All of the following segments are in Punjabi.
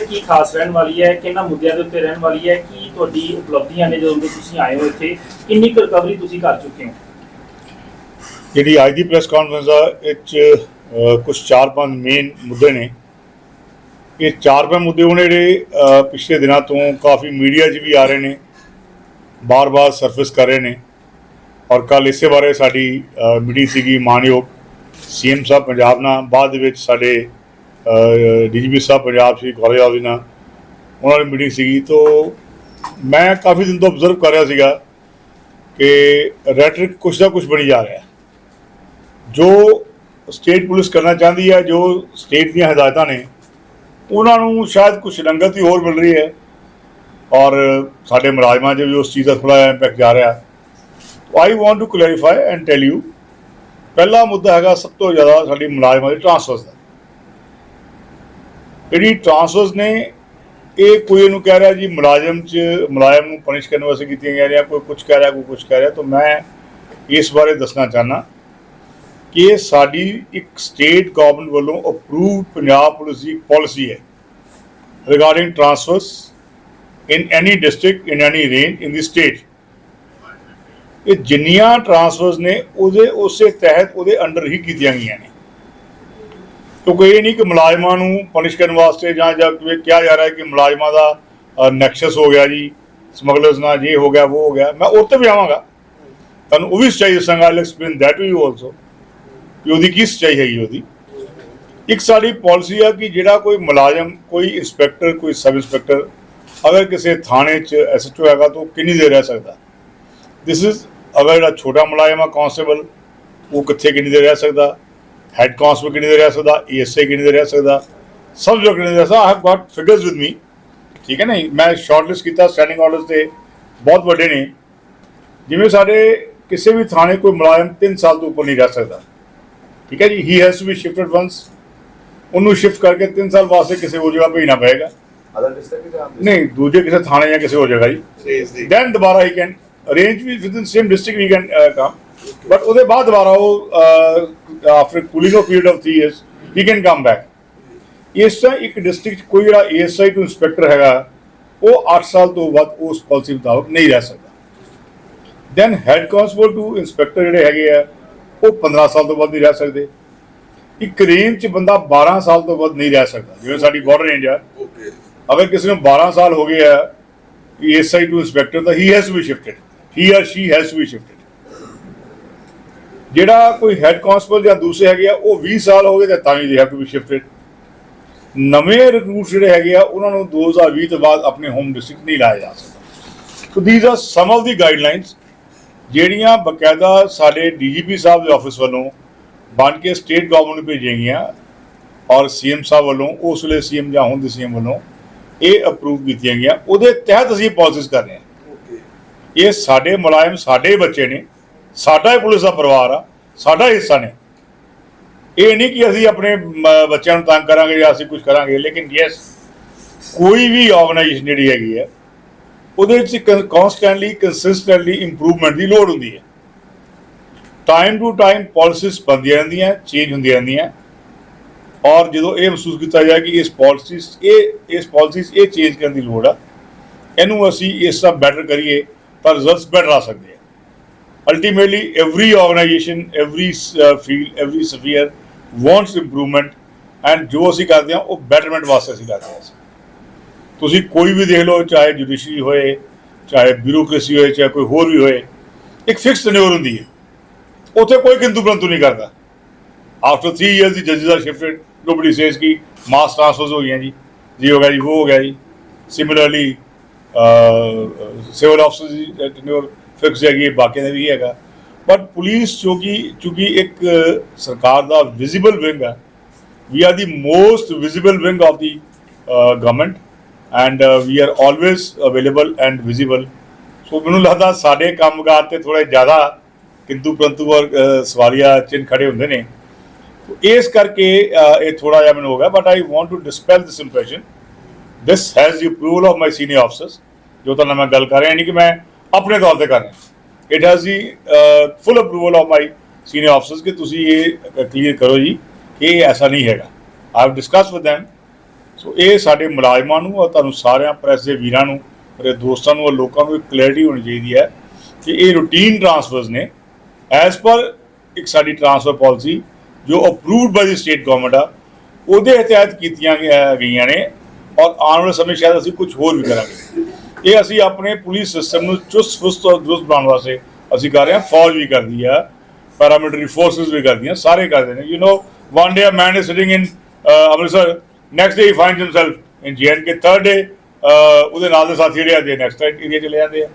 ਕੀ ਖਾਸ ਰਹਿਣ ਵਾਲੀ ਹੈ ਕਿੰਨਾ ਮੁੱਦਿਆਂ ਦੇ ਉੱਤੇ ਰਹਿਣ ਵਾਲੀ ਹੈ ਕੀ ਤੁਹਾਡੀ ਉਪਲਬਧੀਆਂ ਨੇ ਜਦੋਂ ਦੇ ਤੁਸੀਂ ਆਏ ਹੋ ਇੱਥੇ ਕਿੰਨੀ ਕੁ ਰਿਕਵਰੀ ਤੁਸੀਂ ਕਰ ਚੁੱਕੇ ਹੋ? ਜਿਹੜੀ ਅੱਜ ਦੀ ਪ੍ਰੈਸ ਕਾਨਫਰੰਸ ਆ ਇਹ 'ਚ ਅ, ਕੁਝ ਚਾਰ ਪੰਜ ਮੇਨ ਮੁੱਦੇ ਨੇ। ਇਹ ਚਾਰ ਪੰਜ ਮੁੱਦੇ ਉਹਨੇ ਜਿਹੜੇ ਪਿਛਲੇ ਦਿਨਾਂ ਤੋਂ ਕਾਫੀ ਮੀਡੀਆ 'ਚ ਵੀ ਆ ਰਹੇ ਨੇ ਬਾਰ-ਬਾਰ ਸਰਫੇਸ ਕਰ ਰਹੇ ਨੇ। ਔਰ ਕੱਲ ਇਸੇ ਬਾਰੇ ਸਾਡੀ ਮੀਟਿੰਗ ਸੀਗੀ ਮਾਨਯੋਗ ਸੀਐਮ ਸਾਹਿਬ ਪੰਜਾਬ ਨਾਲ ਬਾਅਦ ਦੇ ਵਿੱਚ ਸਾਡੇ ਡੀਜੀਪੀ ਸਾਹਿਬ, ਪੰਜਾਬ ਸੀ ਕਾਲਜ ਆਫਿਸ ਨਾਲ ਉਹਨਾਂ ਦੀ ਮੀਟਿੰਗ ਸੀਗੀ। ਤੋਂ ਮੈਂ ਕਾਫੀ ਦਿਨ ਤੋਂ ਅਬਜ਼ਰਵ ਕਰ ਰਿਹਾ ਸੀਗਾ ਕਿ ਰੈਟਰਿਕ ਕੁਛ ਨਾ ਕੁਛ ਬਣੀ ਜਾ ਰਿਹਾ ਜੋ ਸਟੇਟ ਪੁਲਿਸ ਕਰਨਾ ਚਾਹੁੰਦੀ ਹੈ, ਜੋ ਸਟੇਟ ਦੀਆਂ ਹਦਾਇਤਾਂ ਨੇ, ਉਹਨਾਂ ਨੂੰ ਸ਼ਾਇਦ ਕੁਝ ਰੰਗਤ ਹੀ ਹੋਰ ਮਿਲ ਰਹੀ ਹੈ। ਔਰ ਸਾਡੇ ਮੁਲਾਜ਼ਮਾਂ 'ਚ ਵੀ ਉਸ ਚੀਜ਼ ਦਾ ਥੋੜਾ ਇੰਪੈਕਟ ਜਾ ਰਿਹਾ I want to clarify and tell you ਪਹਿਲਾ ਮੁੱਦਾ ਹੈਗਾ ਸਭ ਤੋਂ ਜ਼ਿਆਦਾ ਸਾਡੀ ਮੁਲਾਜ਼ਮਾਂ ਦੀ ਟ੍ਰਾਂਸਫਰਸ ਦਾ। ਜਿਹੜੀ ਟ੍ਰਾਂਸਫਰਸ ਨੇ, ਇਹ ਕੋਈ ਇਹਨੂੰ ਕਹਿ ਰਿਹਾ ਜੀ ਮੁਲਾਜ਼ਮ 'ਚ, ਮੁਲਾਜ਼ਮ ਨੂੰ ਪਨਿਸ਼ ਕਰਨ ਵਾਸਤੇ ਕੀਤੀਆਂ ਜਾ ਰਹੀਆਂ ਕੋਈ ਕੁਝ ਕਹਿ ਰਿਹਾ, ਕੋਈ ਕੁਝ ਕਹਿ ਰਿਹਾ, ਤਾਂ ਮੈਂ ਇਸ ਬਾਰੇ ਦੱਸਣਾ ਚਾਹਨਾ ਕਿ ਇਹ ਸਾਡੀ ਇੱਕ ਸਟੇਟ ਗਵਰਨਮੈਂਟ ਵੱਲੋਂ ਅਪਰੂਵਡ ਪੰਜਾਬ ਪੁਲਿਸ ਦੀ ਪਾਲਿਸੀ ਹੈ regarding transfers in any district in any range in the state ਇਹ ਜਿੰਨੀਆਂ ਟ੍ਰਾਂਸਫਰਸ ਨੇ, ਉਹਦੇ, ਉਸੇ ਤਹਿਤ ਉਹਦੇ ਅੰਡਰ ਹੀ ਕੀਤੀਆਂ ਗਈਆਂ ਨੇ। ਕਿਉਂਕਿ ਇਹ ਨਹੀਂ ਕਿ ਮੁਲਾਜ਼ਮਾਂ ਨੂੰ ਪਨਿਸ਼ ਕਰਨ ਵਾਸਤੇ ਜਾਂ ਜਾਂ ਕਿਵੇਂ ਕਿਹਾ ਜਾ ਰਿਹਾ ਹੈ ਕਿ ਮੁਲਾਜ਼ਮਾਂ ਦਾ ਨੈਕਸਸ ਹੋ ਗਿਆ ਜੀ, ਸਮਗਲਰਸ ਨਾਲ ਇਹ ਹੋ ਗਿਆ ਉਹ ਹੋ ਗਿਆ, ਮੈਂ ਉਹ ਤੇ ਵੀ ਆਵਾਂਗਾ। ਤੁਹਾਨੂੰ ਉਹ ਵੀ ਸਚਾਈ ਦੱਸਾਂਗਾ I explain that to you also ਕਿ ਉਹਦੀ ਕੀ ਸਚਾਈ ਹੈਗੀ ਉਹਦੀ। ਇੱਕ ਸਾਡੀ ਪਾਲਿਸੀ ਆ ਕਿ ਜਿਹੜਾ ਕੋਈ ਮੁਲਾਜ਼ਮ, ਕੋਈ ਇੰਸਪੈਕਟਰ, ਕੋਈ ਸਬ ਇੰਸਪੈਕਟਰ, ਅਗਰ ਕਿਸੇ ਥਾਣੇ 'ਚ ਐਸਐਚਓ ਹੈਗਾ ਤਾਂ ਉਹ ਕਿੰਨੀ ਦੇਰ ਰਹਿ ਸਕਦਾ? ਦਿਸ ਇਜ਼ ਅਗਰ ਜਿਹੜਾ ਛੋਟਾ ਮੁਲਾਜ਼ਮ ਆ ਕਾਂਸਟੇਬਲ ਉਹ ਕਿੱਥੇ ਕਿੰਨੀ ਦੇਰ ਰਹਿ ਸਕਦਾ? ਹੈਡ ਕਾਂਸਟੇਬਲ ਕਿੰਨੀ ਦੇਰ ਰਹਿ ਸਕਦਾ? ਏਐਸਆਈ ਕਿੰਨੀ ਦੇਰ ਰਹਿ ਸਕਦਾ? ਸਭ ਜੋ ਕਿੰਨੀ ਦੇਰ ਰਹਿ ਸਕਦਾ। I have got figures with me ਠੀਕ ਹੈ ਨਾ? ਮੈਂ ਸ਼ਾਰਟਲਿਸਟ ਕੀਤਾ ਸਟੈਂਡਿੰਗ ਆਰਡਰਸ ਤੇ। ਬਹੁਤ ਵੱਡੇ ਨੇ। ਜਿਵੇਂ ਸਾਡੇ ਕਿਸੇ ਵੀ ਥਾਣੇ ਕੋਈ ਮੁਲਾਜ਼ਮ 3 ਸਾਲ ਤੋਂ ਉੱਪਰ ਨਹੀਂ ਰਹਿ ਸਕਦਾ। ਠੀਕ ਹੈ ਜੀ? He has to be shifted once ਉਹਨੂੰ ਸ਼ਿਫਟ ਕਰਕੇ 3 ਸਾਲ ਵਾਸਤੇ ਕਿਸੇ ਹੋਰ ਜਗ੍ਹਾ ਭੇਜਣਾ ਪਏਗਾ। ਨਹੀਂ ਦੂਜੇ ਕਿਸੇ ਥਾਣੇ ਜਾਂ ਕਿਸੇ ਹੋਰ ਜਗ੍ਹਾ ਜੀ। ਦੀ then ਦੁਬਾਰਾ he can arrange we within same district we can come but ਉਹਦੇ ਬਾਅਦ ਦੁਬਾਰਾ ਉਹ after cooling off period of 3 years he can come back ਇਸ ਤਰ੍ਹਾਂ ਇੱਕ ਡਿਸਟ੍ਰਿਕਟ ਕੋਈ ਜਿਹੜਾ ਏਐਸਆਈ ਤੋਂ ਇੰਸਪੈਕਟਰ ਹੈਗਾ ਉਹ 8 ਸਾਲ ਤੋਂ ਵੱਧ ਉਸ ਪਾਲਿਸੀ ਮੁਤਾਬਕ ਨਹੀਂ ਰਹਿ ਸਕਦਾ। Then head constable to inspector ਜਿਹੜੇ ਹੈਗੇ ਆ ਉਹ 15 ਸਾਲ ਤੋਂ ਵੱਧ ਨਹੀਂ ਰਹਿ ਸਕਦੇ। ਇੱਕ ਰੇਂਜ 'ਚ ਬੰਦਾ 12 ਸਾਲ ਤੋਂ ਵੱਧ ਨਹੀਂ ਰਹਿ ਸਕਦਾ ਜਿਵੇਂ ਸਾਡੀ ਬਾਰਡਰ ਰੇਂਜ ਆ। ਓਕੇ ਅਗਰ ਕਿਸੇ ਨੂੰ 12 ਸਾਲ ਹੋ ਗਏ ਆ ਏਐਸਆਈ ਟੂ ਇੰਸਪੈਕਟਰ ਤਾਂ he has to be shifted he or she has to be shifted ਜਿਹੜਾ ਕੋਈ ਹੈਡ ਕਾਂਸਟੇਬਲ ਜਾਂ ਦੂਸਰੇ ਹੈਗੇ ਆ ਉਹ 20 ਸਾਲ ਹੋ ਗਏ ਤਾਂ ਤਾਂ ਵੀ they have to be shifted ਨਵੇਂ ਰਿਕਰੂਟ ਜਿਹੜੇ ਹੈਗੇ ਆ ਉਹਨਾਂ ਨੂੰ 2020 ਤੋਂ ਬਾਅਦ ਆਪਣੇ ਹੋਮ ਡਿਸਟ੍ਰਿਕਟ ਨਹੀਂ ਲਾਇਆ ਜਾ ਸਕਦਾ। So these are some of the guidelines ਜਿਹੜੀਆਂ ਬਕਾਇਦਾ ਸਾਡੇ ਡੀਜੀਪੀ ਸਾਹਿਬ ਦੇ ਆਫਿਸ ਵੱਲੋਂ ਬਣ ਕੇ ਸਟੇਟ ਗਵਰਨਮੈਂਟ ਨੂੰ ਭੇਜੀਆਂ ਗਈਆਂ ਔਰ ਸੀਐਮ ਸਾਹਿਬ ਵੱਲੋਂ ਉਸ ਵੇਲੇ ਸੀਐਮ ਜਾਂ ਹੁਣ ਦੇ ਸੀਐਮ ਵੱਲੋਂ ਇਹ ਅਪਰੂਵ ਕੀਤੀਆਂ ਗਈਆਂ। ਉਹਦੇ ਤਹਿਤ ਅਸੀਂ ਪਾਲਿਸੀਜ਼ ਕਰ ਰਹੇ ਹਾਂ। ਇਹ ਸਾਡੇ ਮੁਲਾਜ਼ਮ ਸਾਡੇ ਹੀ ਬੱਚੇ ਨੇ। ਸਾਡਾ ਹੀ ਪੁਲਿਸ ਦਾ ਪਰਿਵਾਰ ਆ, ਸਾਡਾ ਹਿੱਸਾ ਨੇ। ਇਹ ਨਹੀਂ ਕਿ ਅਸੀਂ ਆਪਣੇ ਬੱਚਿਆਂ ਨੂੰ ਤੰਗ ਕਰਾਂਗੇ ਜਾਂ ਅਸੀਂ ਕੁਝ ਕਰਾਂਗੇ, ਲੇਕਿਨ ਯੈਸ ਕੋਈ ਵੀ ਆਰਗੇਨਾਈਜੇਸ਼ਨ ਜਿਹੜੀ ਹੈਗੀ ਹੈ, ਉਹਦੇ ਵਿੱਚ ਕਨਸਟੈਂਟਲੀ ਕੰਸਿਸਟੈਂਟਲੀ ਇੰਪਰੂਵਮੈਂਟ ਦੀ ਲੋੜ ਹੁੰਦੀ ਹੈ। ਟਾਈਮ ਟੂ ਟਾਈਮ ਪਾਲਿਸੀਜ਼ ਬਣਦੀਆਂ ਰਹਿੰਦੀਆਂ ਚੇਂਜ ਹੁੰਦੀਆਂ ਰਹਿੰਦੀਆਂ। ਔਰ ਜਦੋਂ ਇਹ ਮਹਿਸੂਸ ਕੀਤਾ ਜਾਏ ਕਿ ਇਸ ਪਾਲਿਸੀਜ਼ ਇਹ, ਇਸ ਪਾਲਿਸੀਜ਼ ਇਹ ਚੇਂਜ ਕਰਨ ਦੀ ਲੋੜ ਆ, ਇਹਨੂੰ ਅਸੀਂ ਇਸ ਤਰ੍ਹਾਂ ਬੈਟਰ ਕਰੀਏ ਤਾਂ ਰਿਜ਼ਲਟਸ ਬੈਟਰ ਆ ਸਕਦੇ ਆ ultimately every organisation every field every sphere wants improvement and ਜੋ ਅਸੀਂ ਕਰਦੇ ਹਾਂ, ਉਹ ਬੈਟਰਮੈਂਟ ਵਾਸਤੇ ਅਸੀਂ ਕਰਦੇ ਹਾਂ। ਤੁਸੀਂ ਕੋਈ ਵੀ ਦੇਖ ਲਓ, ਚਾਹੇ ਜੁਡੀਸ਼ਰੀ ਹੋਏ, ਚਾਹੇ ਬਿਊਰੋਕ੍ਰੇਸੀ ਹੋਏ, ਚਾਹੇ ਕੋਈ ਹੋਰ ਵੀ ਹੋਏ, ਇੱਕ ਫਿਕਸ ਟੈਨਿਓਰ ਹੁੰਦੀ ਹੈ। ਉੱਥੇ ਕੋਈ ਕਿੰਤੂ ਪਰੰਤੂ ਨਹੀਂ ਕਰਦਾ। ਆਫਟਰ 3 ਇਅਰਸ ਦੀ ਜੱਜਸ ਆਰ ਸ਼ਿਫਟਡ ਨੋਬਡੀ ਸੇਜ਼ ਕਿ ਮਾਸ ਟ੍ਰਾਂਸਫਰਸ ਹੋ ਗਈਆਂ ਜੀ ਜੀ ਹੋ ਗਿਆ ਜੀ, ਉਹ ਹੋ ਗਿਆ ਜੀ। Similarly civil officer the tenure fix ਹੈਗੀ ਹੈ, ਬਾਕੀ ਦਾ ਵੀ ਹੈਗਾ। ਬਟ ਪੁਲਿਸ ਜੋ ਕਿ ਇੱਕ ਸਰਕਾਰ ਦਾ ਵਿਜ਼ੀਬਲ ਵਿੰਗ ਹੈ we are the most visible wing of the uh, government and uh, we are always available and visible so ਮੈਨੂੰ ਲੱਗਦਾ ਸਾਡੇ ਕੰਮਕਾਰ ਤੇ ਥੋੜੇ ਜ਼ਿਆਦਾ ਕਿੰਤੂ ਪ੍ਰੰਤੂ ਔਰ ਅਹ, ਸਵਾਲੀਆ ਚਿੰਨ ਖੜੇ ਹੁੰਦੇ ਨੇ। ਇਸ ਕਰਕੇ ਇਹ ਥੋੜਾ ਜਿਹਾ ਮੈਨੂੰ ਹੋ ਗਿਆ but I want to dispel this impression this has the approval of my senior officers ਜੋ ਤਾਂ ਮੈਂ ਗੱਲ ਕਰ ਰਿਹਾ ਨਹੀਂ ਕਿ ਮੈਂ ਆਪਣੇ ਤੌਰ ਤੇ ਕਰ ਰਿਹਾ it has the full approval of my senior officers ਕਿ ਤੁਸੀਂ ਇਹ ਕਲੀਅਰ ਕਰੋ ਜੀ ਕਿ ਇਹ ਐਸਾ ਨਹੀਂ ਹੈਗਾ। I have discuss with them so ਇਹ ਸਾਡੇ ਮੁਲਾਜ਼ਮਾਂ ਨੂੰ ਔਰ ਤੁਹਾਨੂੰ ਸਾਰਿਆਂ ਪ੍ਰੈਸ ਦੇ ਵੀਰਾਂ ਨੂੰ, ਮੇਰੇ ਦੋਸਤਾਂ ਨੂੰ ਔਰ ਲੋਕਾਂ ਨੂੰ ਇੱਕ ਕਲੈਰਿਟੀ ਹੋਣੀ ਚਾਹੀਦੀ ਹੈ ਕਿ ਇਹ ਰੂਟੀਨ ਟ੍ਰਾਂਸਫਰਸ ਨੇ। ਐਜ਼ ਪਰ ਇੱਕ ਸਾਡੀ ਟ੍ਰਾਂਸਫਰ ਪਾਲਿਸੀ ਜੋ approved by the state government ਆ, ਉਹਦੇ ਤਹਿਤ ਕੀਤੀਆਂ ਗਈਆਂ ਨੇ। ਔਰ ਆਉਣ ਵਾਲੇ ਸਮੇਂ ਸ਼ਾਇਦ ਅਸੀਂ ਕੁਝ ਹੋਰ ਵੀ ਕਰਾਂਗੇ। ਇਹ ਅਸੀਂ ਆਪਣੇ ਪੁਲਿਸ ਸਿਸਟਮ ਨੂੰ ਚੁਸਤ ਫੁਸਤ ਔਰ ਦਰੁਸਤ ਬਣਾਉਣ ਵਾਸਤੇ ਅਸੀਂ ਕਰ ਰਹੇ ਹਾਂ। ਫੌਜ ਵੀ ਕਰਦੀ ਆ ਪੈਰਾਮਿਲਟਰੀ ਫੋਰਸਸ ਵੀ ਕਰਦੀਆਂ ਸਾਰੇ ਕਰਦੇ ਨੇ। You know one day a man is sitting in Amritsar next day he finds himself in K third day ਉਹਦੇ ਨਾਲ ਦੇ ਸਾਥੀ ਜਿਹੜੇ ਆਦੇ ਨੈਕਸਟ ਏਰੀਆ ਚਲੇ ਜਾਂਦੇ ਆ।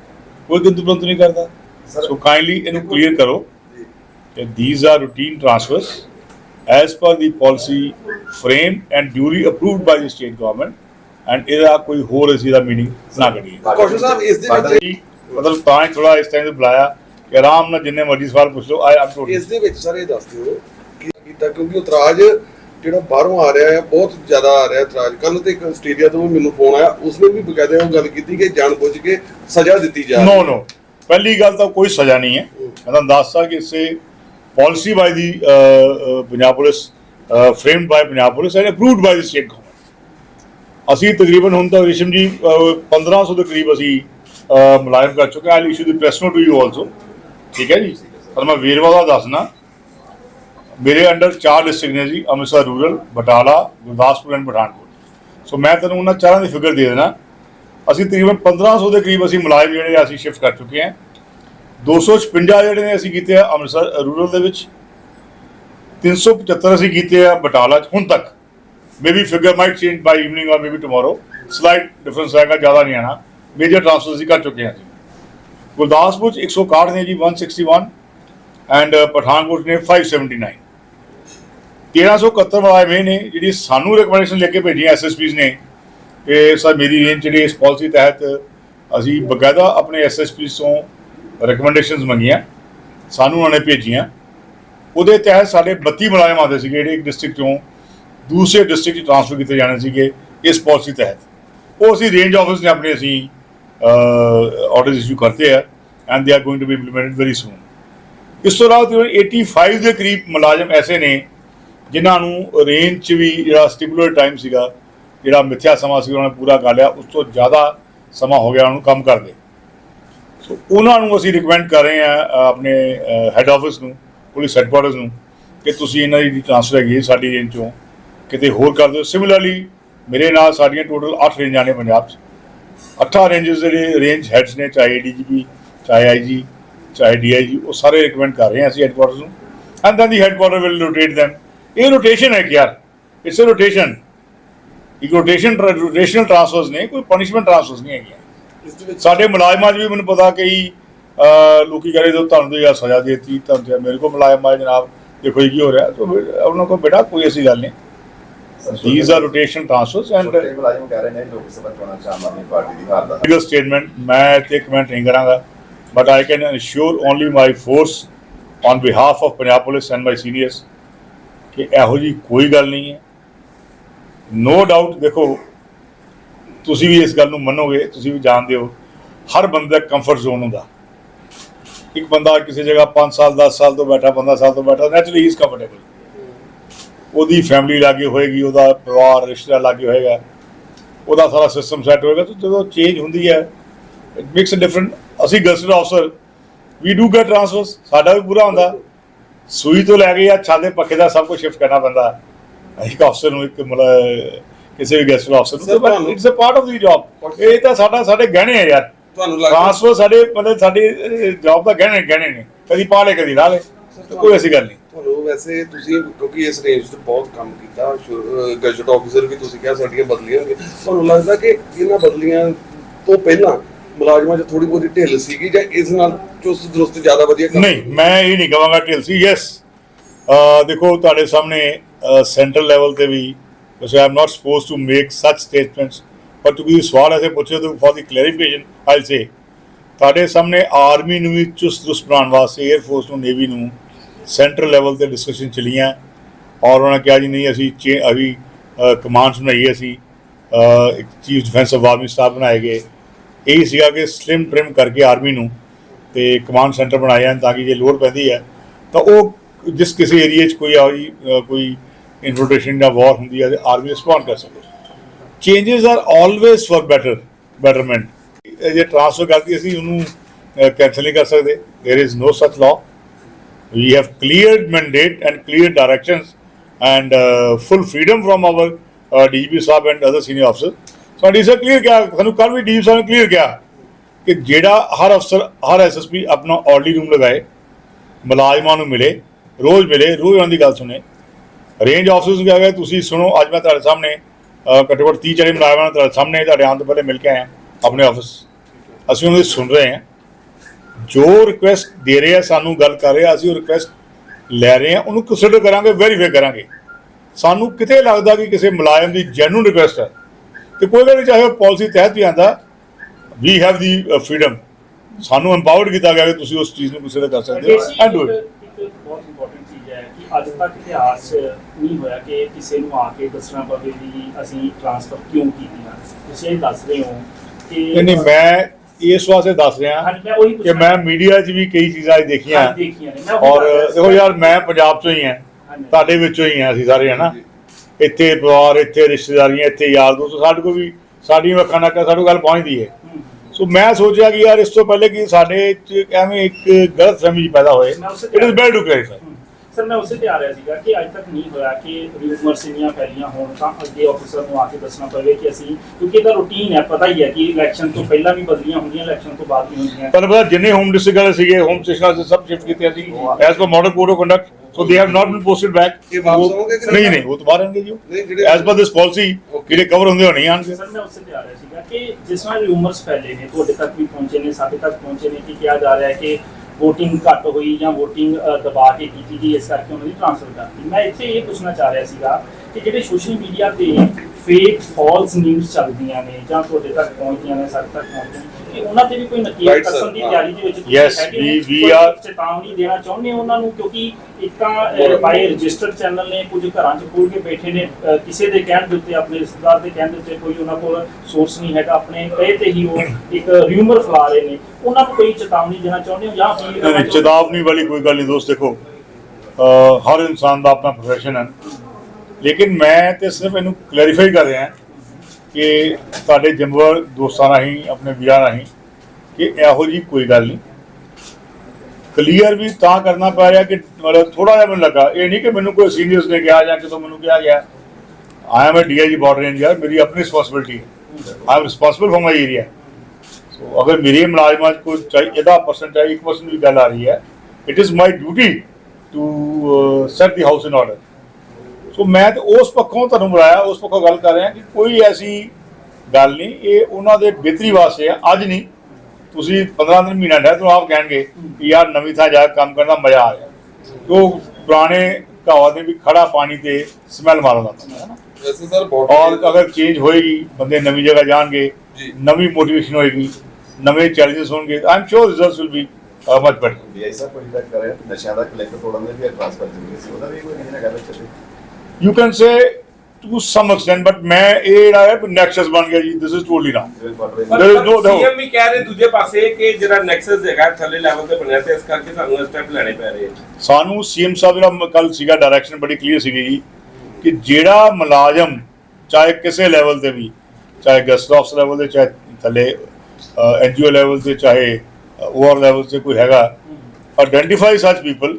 ਕੋਈ ਕਿੰਤੂ ਪ੍ਰੰਤੂ ਨਹੀਂ ਕਰਦਾ। ਸੋ ਕਾਈਂਡਲੀ ਇਹਨੂੰ ਕਲੀਅਰ ਕਰੋ ਕਿ these are routine transfers as per the policy framed and duly approved by the state government and ਇਹਦਾ ਕੋਈ ਹੋਰ ਅਸੀਂ ਦਾ ਮੀਨਿੰਗ ਨਾ ਕਰੀਏ। ਕੌਸ਼ਲ ਸਾਹਿਬ ਇਸ ਦੇ ਵਿੱਚ ਮਤਲਬ ਤਾਂ ਹੀ ਥੋੜਾ ਇਸ ਟਾਈਮ ਤੇ ਬੁਲਾਇਆ ਕਿ ਆਰਾਮ ਨਾਲ ਜਿੰਨੇ ਮਰਜ਼ੀ ਸਵਾਲ ਪੁੱਛ ਲਓ ਆਈ ਐਮ ਇਸ ਦੇ ਵਿੱਚ ਸਰ ਇਹ ਦੱਸ ਦਿਓ ਕੀ ਕੀਤਾ ਕਿਉਂਕਿ ਉਤਰਾਜ ਜਿਹੜਾ ਬਾਹਰੋਂ ਆ ਰਿਹਾ ਹੈ ਬਹੁਤ ਜ਼ਿਆਦਾ ਆ ਰਿਹਾ ਇਤਰਾਜ਼ ਕੱਲ ਤੇ ਇੱਕ ਆਸਟ੍ਰੇਲੀਆ ਤੋਂ ਮੈਨੂੰ ਫੋਨ ਆਇਆ ਉਸਨੇ ਵੀ ਬਕਾਇਦਾ ਉਹ ਗੱਲ ਕੀਤੀ ਕਿ ਜਾਣਬੁੱਝ ਕੇ ਸਜ਼ਾ ਦਿੱਤੀ ਜਾ ਨੋ ਨੋ ਪਹਿਲੀ ਗੱਲ ਤਾਂ ਕੋਈ ਸਜ਼ਾ ਨਹੀਂ ਹੈ। ਮੈਂ ਤੁਹਾਨੂੰ ਦੱਸਦਾ ਕਿ ਇਸੇ policy by the Punjab police framed by Punjab police and approved by the state ਅਸੀਂ ਤਕਰੀਬਨ ਹੁਣ ਤੱਕ ਰਿਸ਼ਮ ਜੀ ਅਹ, 1500 ਦੇ ਕਰੀਬ ਅਸੀਂ ਮੁਲਾਇਮ ਕਰ ਚੁੱਕੇ ਹਾਂ। I issue the press note you also ਠੀਕ ਹੈ ਜੀ? ਪਰ ਮੈਂ ਵੇਰਵਾ ਦਾ ਦੱਸਣਾ। ਮੇਰੇ ਅੰਡਰ ਚਾਰ ਡਿਸਟ੍ਰਿਕਟ ਨੇ ਜੀ Amritsar rural Batala Gurdaspur and Pathankot. So ਮੈਂ ਤੁਹਾਨੂੰ ਉਹਨਾਂ ਚਾਰਾਂ ਦੀ ਫਿਗਰ ਦੇ ਦੇਣਾ। ਅਸੀਂ ਤਕਰੀਬਨ 1500 ਦੇ ਕਰੀਬ ਅਸੀਂ ਮੁਲਾਇਮ ਜਿਹੜੇ ਆ ਅਸੀਂ ਸ਼ਿਫਟ ਕਰ ਚੁੱਕੇ ਹਾਂ। 256 ਜਿਹੜੇ ਨੇ ਅਸੀਂ ਕੀਤੇ ਆ ਅੰਮ੍ਰਿਤਸਰ ਰੂਰਲ ਦੇ ਵਿੱਚ। 375 ਅਸੀਂ ਕੀਤੇ ਆ ਬਟਾਲਾ ਚ ਹੁਣ ਤੱਕ। maybe figure might change by evening or maybe tomorrow. Slight difference ਆਏਗਾ ਜ਼ਿਆਦਾ ਨਹੀਂ ਆਣਾ ਮੇਜਰ ਟ੍ਰਾਂਸਫਰਸ ਹੀ ਕਰ ਚੁੱਕੇ ਹਾਂ ਜੀ। ਗੁਰਦਾਸਪੁਰ 'ਚ 161 ਨੇ ਜੀ 161 ਐਂਡ ਪਠਾਨਕੋਟ ਨੇ 579 1371 ਵਾਲਾ ਇਹ ਨੇ, ਜਿਹੜੀ ਸਾਨੂੰ ਰਿਕਮੈਂਡੇਸ਼ਨ ਲੈ ਕੇ ਭੇਜੀ ਐਸਐਸਪੀਜ਼ ਨੇ ਕਿ ਸਰ ਮੇਰੀ ਰੇਂਜ ਜਿਹੜੀ ਇਸ ਪਾਲਿਸੀ ਤਹਿਤ ਅਸੀਂ ਬਕਾਇਦਾ ਆਪਣੇ ਐਸਐਸਪੀਜ਼ ਤੋਂ ਰეკਮੈਂਡੇਸ਼ਨਸ ਮੰਗੀਆਂ, ਸਾਨੂੰ ਉਹਨਾਂ ਨੇ ਭੇਜੀਆਂ। ਉਹਦੇ ਤਹਿਤ ਸਾਡੇ 32 ਮੁਲਾਜ਼ਮ ਆਦੇ ਸੀਗੇ ਜਿਹੜੇ ਇੱਕ ਡਿਸਟ੍ਰਿਕਟ ਤੋਂ ਦੂਸਰੇ ਡਿਸਟ੍ਰਿਕਟ 'ਚ ਟ੍ਰਾਂਸਫਰ ਕੀਤੇ ਜਾਣੇ ਸੀਗੇ ਇਸ ਪਾਲਿਸੀ ਤਹਿਤ। ਉਹ ਅਸੀਂ ਰੇਂਜ ਆਫਿਸ ਨੇ ਆਪਣੇ ਅਸੀਂ ਆਰਡਰਸ ਇਸ਼ੂ ਕਰਤੇ ਆ and they are going to be implemented very soon ਇਸ ਤੋਂ ਇਲਾਵਾ ਤਕਰੀਬਨ 85 ਦੇ ਕਰੀਬ ਮੁਲਾਜ਼ਮ ਐਸੇ ਨੇ ਜਿਨ੍ਹਾਂ ਨੂੰ ਰੇਂਜ 'ਚ ਵੀ ਜਿਹੜਾ ਸਟਿਪੂਲੇਟਡ ਟਾਈਮ ਸੀਗਾ, ਜਿਹੜਾ ਮਿੱਥਿਆ ਸਮਾਂ ਸੀ ਉਹਨਾਂ ਨੇ ਪੂਰਾ ਕਰ ਲਿਆ, ਉਸ ਤੋਂ ਜ਼ਿਆਦਾ ਸਮਾਂ ਹੋ ਗਿਆ, ਉਹਨਾਂ ਨੂੰ ਕੰਮ ਕਰਦੇ ਸੋ ਉਹਨਾਂ ਨੂੰ ਅਸੀਂ ਰਿਕਮੈਂਡ ਕਰ ਰਹੇ ਆ ਆਪਣੇ ਹੈੱਡ ਆਫਿਸ ਨੂੰ ਪੁਲਿਸ ਹੈੱਡਕੁਆਰਟਰਸ ਨੂੰ, ਕਿ ਤੁਸੀਂ ਇਹਨਾਂ ਦੀ ਟ੍ਰਾਂਸਫਰ ਹੈਗੀ ਹੈ ਸਾਡੀ ਰੇਂਜ ਚੋਂ ਕਿਤੇ ਹੋਰ ਕਰ ਦਿਓ। ਸਿਮਿਲਰਲੀ ਮੇਰੇ ਨਾਲ ਸਾਡੀਆਂ ਟੋਟਲ 8 ਰੇਂਜਾਂ ਨੇ ਪੰਜਾਬ 'ਚ। 8 ਰੇਂਜਸ ਜਿਹੜੇ ਰੇਂਜ ਹੈਡਸ ਨੇ ਚਾਹੇ ਡੀਜੀਪੀ ਚਾਹੇ ਆਈਜੀ ਚਾਹੇ ਡੀਆਈਜੀ ਉਹ ਸਾਰੇ ਰਿਕਮੈਂਡ ਕਰ ਰਹੇ ਹਾਂ ਅਸੀਂ ਹੈੱਡਕੁਆਰਟਰਸ ਨੂੰ। And then the headquarter will rotate them. ਇਹ ਰੋਟੇਸ਼ਨ ਹੈ ਕਿ ਯਾਰ ਇਟਸ ਅ ਰੋਟੇਸ਼ਨ ਇੱਕ ਰੋਟੇਸ਼ਨ ਰੋਟੇਸ਼ਨਲ ਟ੍ਰਾਂਸਫਰਸ ਨੇ ਕੋਈ ਪਨਿਸ਼ਮੈਂਟ ਟ੍ਰਾਂਸਫਰਸ ਨਹੀਂ ਹੈਗੀਆਂ। ਦੇ ਸਾਡੇ ਮੁਲਾਜ਼ਮਾਂ 'ਚ ਵੀ ਮੈਨੂੰ ਪਤਾ ਕਈ ਲੋਕੀ ਕਹ ਰਹੇ ਜੋ ਤੁਹਾਨੂੰ ਤਾਂ ਯਾਰ ਸਜ਼ਾ ਦੇਤੀ ਤੁਹਾਨੂੰ ਤਾਂ ਮੇਰੇ ਕੋਲ ਮੁਲਾਜ਼ਮ ਜਨਾਬ ਦੇਖੋ ਕੀ ਹੋ ਰਿਹਾ। ਉਹਨਾਂ ਕੋਲ ਬੇਟਾ ਕੋਈ ਐਸੀ ਗੱਲ ਨਹੀਂ। These are rotation transfers and ਮੁਲਾਜ਼ਮ ਕਹਿ ਰਹੇ ਨੇ ਲੋਕ ਸਭਾ ਚੋਣਾਂ ਚ ਆਮ ਆਦਮੀ ਪਾਰਟੀ ਦੀ ਹਾਰ ਦਾ ਲੀਗਲ ਸਟੇਟਮੈਂਟ ਮੈਂ ਤੇ ਕਮੈਂਟ ਨਹੀਂ ਕਰਾਂਗਾ but I can assure only my force on behalf of Punjab police and my seniors ਕਿ ਇਹੋ ਜੀ ਕੋਈ ਗੱਲ ਨਹੀਂ ਹੈ। ਨੋ ਡਾਊਟ ਦੇਖੋ ਤੁਸੀਂ ਵੀ ਇਸ ਗੱਲ ਨੂੰ ਮੰਨੋਗੇ ਤੁਸੀਂ ਵੀ ਜਾਣਦੇ ਹੋ ਹਰ ਬੰਦੇ ਦਾ ਕੰਫਰਟ ਜ਼ੋਨ ਹੁੰਦਾ। ਇੱਕ ਬੰਦਾ ਕਿਸੇ ਜਗ੍ਹਾ 5 ਸਾਲ 10 ਸਾਲ ਤੋਂ ਬੈਠਾ 15 ਸਾਲ ਤੋਂ ਬੈਠਾ ਨੈਚੁਰਲੀ ਇਜ਼ ਕੰਫਰਟੇਬਲ ਉਹਦੀ ਫੈਮਿਲੀ ਲਾਗੇ ਹੋਏਗੀ ਉਹਦਾ ਪਰਿਵਾਰ ਰਿਸ਼ਤਾ ਲਾਗੇ ਹੋਏਗਾ। ਉਹਦਾ ਸਾਰਾ ਸਿਸਟਮ ਸੈੱਟ ਹੋਏਗਾ। ਤਾਂ ਜਦੋਂ ਚੇਂਜ ਹੁੰਦੀ ਹੈ ਇਟ ਮੇਕਸ ਅ ਡਿਫਰੈਂਟ ਅਸੀਂ gazetted officer we do get transfers ਸਾਡਾ ਵੀ ਪੂਰਾ ਹੁੰਦਾ। ਸੂਈ ਤੋਂ ਲੈ ਕੇ ਜਾਂ ਛਾਦੇ ਪੱਖੇ ਦਾ ਸਭ ਕੁਝ ਸ਼ਿਫਟ ਕਰਨਾ ਪੈਂਦਾ। ਇੱਕ ਅਫਸਰ ਨੂੰ ਇੱਕ ਮਤਲਬ ਕਿਸੇ ਵੀ ਗੈਸਟ Sir, ਨੂੰ it's a part of the job ਇਹ ਤਾਂ ਸਾਡਾ ਸਾਡੇ ਗਹਿਣੇ ਆ ਯਾਰ। ਤੁਹਾਨੂੰ ਲੱਗਦਾ ਟ੍ਰਾਂਸਫਰ ਸਾਡੇ ਮਤਲਬ ਸਾਡੀ ਜੌਬ ਦਾ ਗਹਿਣੇ ਗਹਿਣੇ ਨੇ। ਕਦੀ ਪਾ ਲੈ ਕਦੀ ਲਾ ਲੈ ਕੋਈ ਐਸੀ ਗੱਲ ਨਹੀਂ। ਤੁਹਾਨੂੰ ਵੈਸੇ ਤੁਸੀਂ ਕਿਉਂਕਿ ਇਸ ਰੇਂਜ ਤੇ ਬਹੁਤ ਕੰਮ ਕੀਤਾ ਗੈਜਟ ਆਫੀਸਰ ਵੀ ਤੁਸੀਂ ਕਿਹਾ ਸਾਡੀਆਂ ਬਦਲੀਆਂ ਹੋਣਗੀਆਂ। ਤੁਹਾਨੂੰ ਲੱਗਦਾ ਕਿ ਇਹਨਾਂ ਬਦਲੀਆਂ ਤੋਂ ਪਹਿਲਾਂ ਮੁਲਾਜ਼ਮਾਂ 'ਚ ਥੋੜੀ ਬਹੁਤੀ ਢਿੱਲ ਸੀਗੀ ਜਾਂ ਇਸ ਨਾਲ ਚੁਸਤ ਦਰੁਸਤ ਜ਼ਿਆਦਾ ਵਧੀਆ ਕੰਮ ਨਹੀਂ ਮੈਂ ਇਹ ਨਹੀਂ ਕਹਾਂਗਾ ਢਿਲਸੀ ਯੈਸ ਦੇਖੋ ਤੁਹਾਡੇ ਸਾਹਮਣੇ ਸੈਂਟਰਲ ਲੈਵਲ ਤੇ ਵੀ ਵੈਸੇ I am not suppose to make such statements ਪਰ ਤੁਸੀਂ ਸਵਾਲ ਐਸੇ ਪੁੱਛੇ ਤਾਂ for the clarification I'll say ਤੁਹਾਡੇ ਸਾਹਮਣੇ ਆਰਮੀ ਨੂੰ ਵੀ ਚੁਸਤ ਚੁਸਤ ਬਣਾਉਣ ਵਾਸਤੇ 에ਅਰ ਫੋਰਸ ਨੂੰ ਨੇਵੀ ਨੂੰ ਸੈਂਟਰ ਲੈਵਲ ਤੇ ਡਿਸਕਸ਼ਨ ਚਲੀਆਂ ਔਰ ਉਹਨਾਂ ਕਿਹਾ ਜੀ, ਨਹੀਂ, ਅਸੀਂ ਅਭੀ ਕਮਾਂਡਸ ਬਣਾਈ ਅਸੀਂ ਇੱਕ chief defence of army staff ਬਣਾਏ ਗਏ। ਇਹ ਸੀਗਾ ਕਿ ਸਲਿਮ ਟ੍ਰਿਮ ਕਰਕੇ ਆਰਮੀ ਨੂੰ ਤੇ ਕਮਾਂਡ ਸੈਂਟਰ ਬਣਾਏ ਹਨ ਤਾਂ ਕਿ ਜੇ ਲੋੜ ਪੈਂਦੀ ਹੈ, ਤਾਂ ਉਹ ਜਿਸ ਕਿਸੇ ਏਰੀਆ 'ਚ ਕੋਈ ਆਈ ਕੋਈ ਇਨਫਿਲਟ੍ਰੇਸ਼ਨ ਜਾਂ ਵਾਰ ਹੁੰਦੀ ਹੈ ਤੇ ਆਰਮੀ ਰਿਸਪੌਂਡ ਕਰ ਸਕੇ। Changes are always for better betterment ਜੇ ਟ੍ਰਾਂਸਫਰ ਕਰਦੀ ਅਸੀਂ, ਉਹਨੂੰ ਕੈਨਸਲ ਨਹੀਂ ਕਰ ਸਕਦੇ। There is no such law we have cleared mandate and clear directions and uh, full freedom from our uh, DGP ਸਾਹਿਬ and other senior officers. ਸਾਡੀ ਸਰ ਕਲੀਅਰ ਕਿਹਾ ਸਾਨੂੰ ਕੱਲ ਵੀ ਡੀਜੀ ਸਾਹਿਬ ਨੇ ਕਲੀਅਰ ਕਿਹਾ ਕਿ ਜਿਹੜਾ ਹਰ ਅਫਸਰ ਹਰ ਐਸਐਸਪੀ ਆਪਣਾ ਆਰਡਲੀ ਰੂਮ ਲਗਾਏ ਮੁਲਾਜ਼ਮਾਂ ਨੂੰ ਮਿਲੇ ਰੋਜ਼ ਮਿਲੇ ਰੋਜ਼ ਉਹਨਾਂ ਦੀ ਗੱਲ ਸੁਣੇ ਰੇਂਜ ਆਫਿਸਰਸ ਨੂੰ ਕਿਹਾ ਤੁਸੀਂ ਸੁਣੋ ਅੱਜ ਮੈਂ ਤੁਹਾਡੇ ਸਾਹਮਣੇ ਘੱਟੋ ਘੱਟ 30 40 ਮੁਲਾਜ਼ਮਾਂ ਨੂੰ ਤੁਹਾਡੇ ਸਾਹਮਣੇ ਤੁਹਾਡੇ ਆਉਣ ਤੋਂ ਪਹਿਲੇ ਮਿਲ ਕੇ ਆਇਆ ਆਪਣੇ ਆਫਿਸ ਅਸੀਂ ਉਹਨਾਂ ਦੀ ਸੁਣ ਰਹੇ ਹਾਂ ਜੋ ਰਿਕੁਐਸਟ ਦੇ ਰਹੇ ਆ ਸਾਨੂੰ ਗੱਲ ਕਰ ਰਹੇ ਅਸੀਂ ਉਹ ਰਿਕੁਐਸਟ ਲੈ ਰਹੇ ਆ ਉਹਨੂੰ ਕੰਸੀਡਰ ਕਰਾਂਗੇ ਵੈਰੀਫਾਈ ਕਰਾਂਗੇ। ਸਾਨੂੰ ਕਿਤੇ ਲੱਗਦਾ ਕਿ ਕਿਸੇ ਮੁਲਾਜ਼ਮ ਦੀ ਜੈਨੂਨ ਰਿਕੁਐਸਟ ਹੈ ਤੇ ਕੋਈ ਨਹੀਂ ਚਾਹੇ ਪਾਲਿਸੀ ਤਹਿਤ ਵੀ ਆਂਦਾ ਵੀ ਹੈਵ ਦੀ ਫਰੀडम ਸਾਨੂੰ ਐਮਪਾਵਰਡ ਕੀਤਾ ਗਿਆ ਕਿ ਤੁਸੀਂ ਉਸ ਚੀਜ਼ ਨੂੰ ਕੰਸੀਡਰ ਕਰ ਸਕਦੇ ਹੋ ਐਂਡ ਡੂ ਇਟ ਬਹੁਤ ਇੰਪੋਰਟੈਂਟ ਚੀਜ਼ ਹੈ ਕਿ ਅੱਜ ਤੱਕ ਇਤਿਹਾਸ ਨਹੀਂ ਹੋਇਆ ਕਿ ਕਿਸੇ ਨੂੰ ਆ ਕੇ ਦੱਸਣਾ ਪਵੇ ਵੀ ਅਸੀਂ ਟ੍ਰਾਂਸਫਰ ਕਿਉਂ ਕੀਤੀਆਂ। ਤੁਸੀਂ ਇਹ ਦੱਸ ਰਹੇ ਹੋ ਕਿ ਨਹੀਂ ਮੈਂ ਇਸ ਵਾਸਤੇ ਦੱਸ ਰਿਹਾ ਮੈਂ ਉਹੀ ਕਿ ਮੈਂ ਮੀਡੀਆ 'ਚ ਵੀ ਕਈ ਚੀਜ਼ਾਂ ਅੱਜ ਦੇਖੀਆਂ। ਹਾਂਜੀ, ਦੇਖੀਆਂ ਨੇ। ਮੈਂ ਉਹੀ ਔਰ। ਦੇਖੋ ਯਾਰ ਮੈਂ ਪੰਜਾਬ ਚੋਂ ਹੀ ਹਾਂ। ਤੁਹਾਡੇ ਵਿੱਚੋਂ ਹੀ ਹਾਂ ਅਸੀਂ ਸਾਰੇ ਹਨਾ? ਇੱਥੇ ਪਰਿਵਾਰ ਇੱਥੇ ਰਿਸ਼ਤੇਦਾਰੀਆਂ ਇੱਥੇ ਯਾਰ ਦੋਸਤ ਸਾਡੇ ਕੋਲ ਵੀ ਸਾਡੀ ਅੱਖਾਂ ਨਾਲ ਸਾਡੇ ਕੋਲ ਗੱਲ ਪਹੁੰਚਦੀ ਹੈ। ਸੋ ਮੈਂ ਸੋਚਿਆ ਕਿ ਯਾਰ ਇਸ ਤੋਂ ਪਹਿਲੇ ਕਿ ਸਾਡੇ ਚ ਐਵੇਂ ਇੱਕ ਗਲਤ ਫਹਿਮੀ ਪੈਦਾ ਹੋਏ। It is bad to clarify sir ਮੈਂ ਉਸੇ ਤੇ ਆ ਰਿਹਾ ਸੀਗਾ ਕਿ ਅੱਜ ਤੱਕ ਨਹੀਂ ਹੋਇਆ ਕਿ ਰਿਊਮਰਸ ਇੰਨੀਆਂ ਫੈਲੀਆਂ ਹੋਣ ਤਾਂ ਅੱਗੇ ਆਫੀਸਰ ਨੂੰ ਆ ਕੇ ਦੱਸਣਾ ਪਵੇ ਕਿ ਅਸੀਂ ਕਿਉਂਕਿ ਇਹਦਾ ਰੂਟੀਨ ਹੈ ਪਤਾ ਹੀ ਹੈ ਕਿ ਇਲੈਕਸ਼ਨ ਤੋਂ ਪਹਿਲਾਂ ਵੀ ਬਦਲੀਆਂ ਹੁੰਦੀਆਂ ਇਲੈਕਸ਼ਨ ਤੋਂ ਬਾਅਦ ਵੀ ਹੁੰਦੀਆਂ। ਤੁਹਾਨੂੰ ਪਤਾ ਜਿੰਨੇ ਹੋਮ ਡਿਸਟ੍ਰਿਕਟ ਵਾਲੇ ਸੀਗੇ ਹੋਮ ਸਟੇਸ਼ਨਾਂ ਸੇ ਸਭ ਸ਼ਿਫਟ ਕੀਤੇ ਸੀ as per model code of conduct so they have not been posted back ਨਹੀਂ ਨਹੀਂ? ਉਹ ਤੋਂ ਬਾਹਰ ਆਣਗੇ ਜੀ। ਨਹੀਂ, ਜਿਹੜੇ- ਐਸ ਪਰ ਦਿਸ ਪਾਲਿਸੀ ਜਿਹੜੇ ਕਵਰ ਹੁੰਦੇ ਹੋਣੇ ਆਣਗੇ ਸਰ ਮੈਂ ਉਸੇ ਤੇ ਆ ਰਿਹਾ ਸੀਗਾ ਕਿ ਜਿਸ ਤਰ੍ਹਾਂ ਰਿਊਮਰਸ ਫੈਲੇ ਨੇ ਤੁਹਾਡੇ ਤੱਕ ਵੀ ਪਹੁੰਚੇ ਨੇ ਸਾਡੇ ਤੱਕ ਪਹੁੰਚੇ ਨੇ ਕਿ ਕਿਹਾ ਜਾ ਰਿਹਾ ਹੈ ਕਿ VOTING ਘੱਟ ਹੋਈ ਜਾਂ VOTING ਦਬਾ ਕੇ ਕੀਤੀ ਗਈ, ਇਸ ਕਰਕੇ ਉਹਨਾਂ ਦੀ ਟ੍ਰਾਂਸਫਰ ਕਰਤੀ ਮੈਂ ਇੱਥੇ ਇਹ ਪੁੱਛਣਾ ਚਾਹ ਰਿਹਾ ਸੀਗਾ ਕਿ ਜਿਹੜੇ ਸੋਸ਼ਲ ਮੀਡੀਆ ਤੇ ਫੇਕ ਫਾਲਸ ਨਿਊਜ਼ ਚੱਲਦੀਆਂ ਨੇ ਜਾਂ ਤੁਹਾਡੇ ਤੱਕ ਪਹੁੰਚਦੀਆਂ ਨੇ, ਸਾਡੇ ਤੱਕ ਪਹੁੰਚਦੀਆਂ ਕਿ ਉਹਨਾਂ ਤੇ ਵੀ ਕੋਈ ਨਕੀਰ Right, sir. ਕਸਮ ਦੀ ਹਾਂ। ਤਿਆਰੀ ਦੇ ਵਿੱਚ ਤੁਸੀਂ Yes, ਹੈਗੇ ਹੋ? we- we ਕੋਈ are- ਚੇਤਾਵਨੀ ਦੇਣਾ ਚਾਹੁੰਦੇ ਹੋ ਉਹਨਾਂ ਨੂੰ ਕਿਉਂਕਿ ਇੱਕ ਤਾਂ ਬਾਈ ਰਜਿਸਟਰਡ ਚੈਨਲ ਨੇ ਕੁਝ ਘਰਾਂ 'ਚ ਖੋਲ ਕੇ ਬੈਠੇ ਨੇ ਅਹ ਕਿਸੇ ਦੇ ਕਹਿਣ ਦੇ ਉੱਤੇ ਆਪਣੇ ਰਿਸ਼ਤੇਦਾਰ ਦੇ ਕਹਿਣ ਦੇ ਉੱਤੇ ਕੋਈ ਉਹਨਾਂ ਕੋਲ ਸੋਰਸ ਨਹੀਂ ਹੈਗਾ ਆਪਣੇ ਕਹੇ ਤੇ ਹੀ ਉਹ ਇੱਕ ਰਿਊਮਰ ਫੈਲਾ ਰਹੇ ਨੇ ਉਹਨਾਂ ਨੂੰ ਕੋਈ ਚੇਤਾਵਨੀ ਦੇਣਾ ਚਾਹੁੰਦੇ ਹੋ ਜਾਂ ਫੀਲ ਨਹੀਂ, ਨਹੀਂ, ਚੇਤਾਵਨੀ ਵਾਲੀ ਕੋਈ ਗੱਲ ਨਹੀਂ ਦੋਸਤ ਦੇਖੋ ਅਹ ਹਰ ਇਨਸਾਨ ਦਾ ਆਪਣਾ ਪ੍ਰੋਫੈਸ਼ਨ ਹੈ ਲੇਕਿਨ ਮੈਂ ਤੇ ਸਿਰਫ ਇਹਨੂੰ ਕਲੈਰੀਫਾਈ ਕਰ ਰਿਹਾ ਕਿ ਤੁਹਾਡੇ ਜ਼ਿੰਮੇਵਾਰ ਦੋਸਤਾਂ ਰਾਹੀਂ, ਆਪਣੇ ਵੀਰਾਂ ਰਾਹੀਂ ਕਿ ਇਹੋ ਜੀ ਕੋਈ ਗੱਲ ਨਹੀਂ। ਕਲੀਅਰ ਵੀ ਤਾਂ ਕਰਨਾ ਪੈ ਰਿਹਾ ਕਿ ਮਤਲਬ ਥੋੜਾ ਜਿਹਾ ਮੈਨੂੰ ਲੱਗਾ। ਇਹ ਨਹੀਂ ਕਿ ਮੈਨੂੰ ਕੋਈ ਸੀਨੀਅਰਸ ਨੇ ਕਿਹਾ ਜਾਂ ਕਿਤੋਂ ਮੈਨੂੰ ਕਿਹਾ ਗਿਆ। I am a DIG border range ਯਾਰ ਮੇਰੀ ਆਪਣੀ ਰਿਸਪੌਂਸਿਬਿਲਟੀ ਹੈ। I am responsible for my area so ਅਗਰ ਮੇਰੇ ਮੁਲਾਜ਼ਮਾਂ 'ਚ ਕੋਈ ਚਾਹੀ, ਇਹਦਾ ਪਰਸੈਂਟ ਚਾਹੀ 1% ਵੀ ਗੱਲ ਆ ਰਹੀ ਹੈ। It is my duty to set the house in order so ਮੈਂ ਤਾਂ ਉਸ ਪੱਖੋਂ ਤੁਹਾਨੂੰ ਬੁਲਾਇਆ ਉਸ ਪੱਖੋਂ ਗੱਲ ਕਰ ਰਿਹਾ ਕਿ ਕੋਈ ਐਸੀ ਗੱਲ ਨਹੀਂ ਇਹ ਉਹਨਾਂ ਦੇ ਬਿਹਤਰੀ ਵਾਸਤੇ ਆ ਅੱਜ ਨਹੀਂ। ਤੁਸੀਂ 15 ਦਿਨ ਮਹੀਨਾ ਰਹਿ ਤੋਂ ਆਪ ਕਹਿਣਗੇ ਕਿ ਯਾਰ ਨਵੀਂ ਥਾਂ ਜਾ ਕੇ ਕੰਮ ਕਰਨ ਦਾ ਮਜ਼ਾ ਆ ਗਿਆ। ਕਿਉਂ ਪੁਰਾਣੇ ਕਹਾਵਤ ਨੇ ਵੀ ਖੜਾ ਪਾਣੀ ਤੇ ਸਮੈਲ ਮਾਰਨ ਲੱਗ ਹੈ ਨਾ? ਵੈਸੇ ਸਰ ਔਰ ਅਗਰ ਚੇਂਜ ਹੋਏਗੀ ਬੰਦੇ ਨਵੀਂ ਜਗ੍ਹਾ ਜਾਣਗੇ। ਨਵੀਂ ਮੋਟੀਵੇਸ਼ਨ ਹੋਏਗੀ ਨਵੇਂ ਚੈਲੰਜਸ ਹੋਣਗੇ I am sure results will be much better DI ਸਾਹਿਬ ਕੋਈ ਕਰ ਨਸ਼ਿਆਂ ਦਾ ਕਲੈਕਟਰ ਤੋੜਨ ਦੇ ਵੀ ਟ੍ਰਾਂਸਫਰ ਜ਼ਰੂਰੀ ਸੀ ਉਹਦਾ ਵੀ ਕੋਈ ਨਹੀਂ ਹੈਗਾ ਵਿੱਚ ਤੇ। You can say to some extent but ਮੈਂ ਇਹ ਜਿਹੜਾ ਹੈ ਨੈਕਸਸ ਬਣ ਗਿਆ ਜੀ this is totally There is no doubt. CM ਵੀ ਕਹਿ ਰਹੇ ਦੂਜੇ ਪਾਸੇ ਕਿ ਜਿਹੜਾ ਨੈਕਸਸ ਹੈਗਾ ਥੱਲੇ ਲੈਵਲ ਤੇ ਬਣਿਆ ਤੇ ਇਸ ਕਰਕੇ ਸਾਨੂੰ ਇਹ ਸਟੈਪ ਲੈਣੇ ਪੈ ਰਹੇ ਆ ਸਾਨੂੰ ਸੀਐਮ ਸਾਹਿਬ ਜਿਹੜਾ ਕੱਲ ਸੀਗਾ ਡਾਇਰੈਕਸ਼ਨ ਬੜੀ ਕਲੀਅਰ ਸੀਗੀ ਜੀ ਕਿ ਜਿਹੜਾ ਮੁਲਾਜ਼ਮ ਚਾਹੇ ਕਿਸੇ ਲੈਵਲ ਤੇ ਵੀ ਚਾਹੇ ਗੈਸਟ ਆਫਿਸ ਲੈਵਲ ਤੇ ਚਾਹੇ ਥੱਲੇ ਐਨਜੀਓ ਲੈਵਲ ਤੇ ਚਾਹੇ ਓਵਰ ਲੈਵਲ ਤੇ ਕੋਈ ਹੈਗਾ ਆਇਡੈਂਟੀਫਾਈ ਸੱਚ ਪੀਪਲ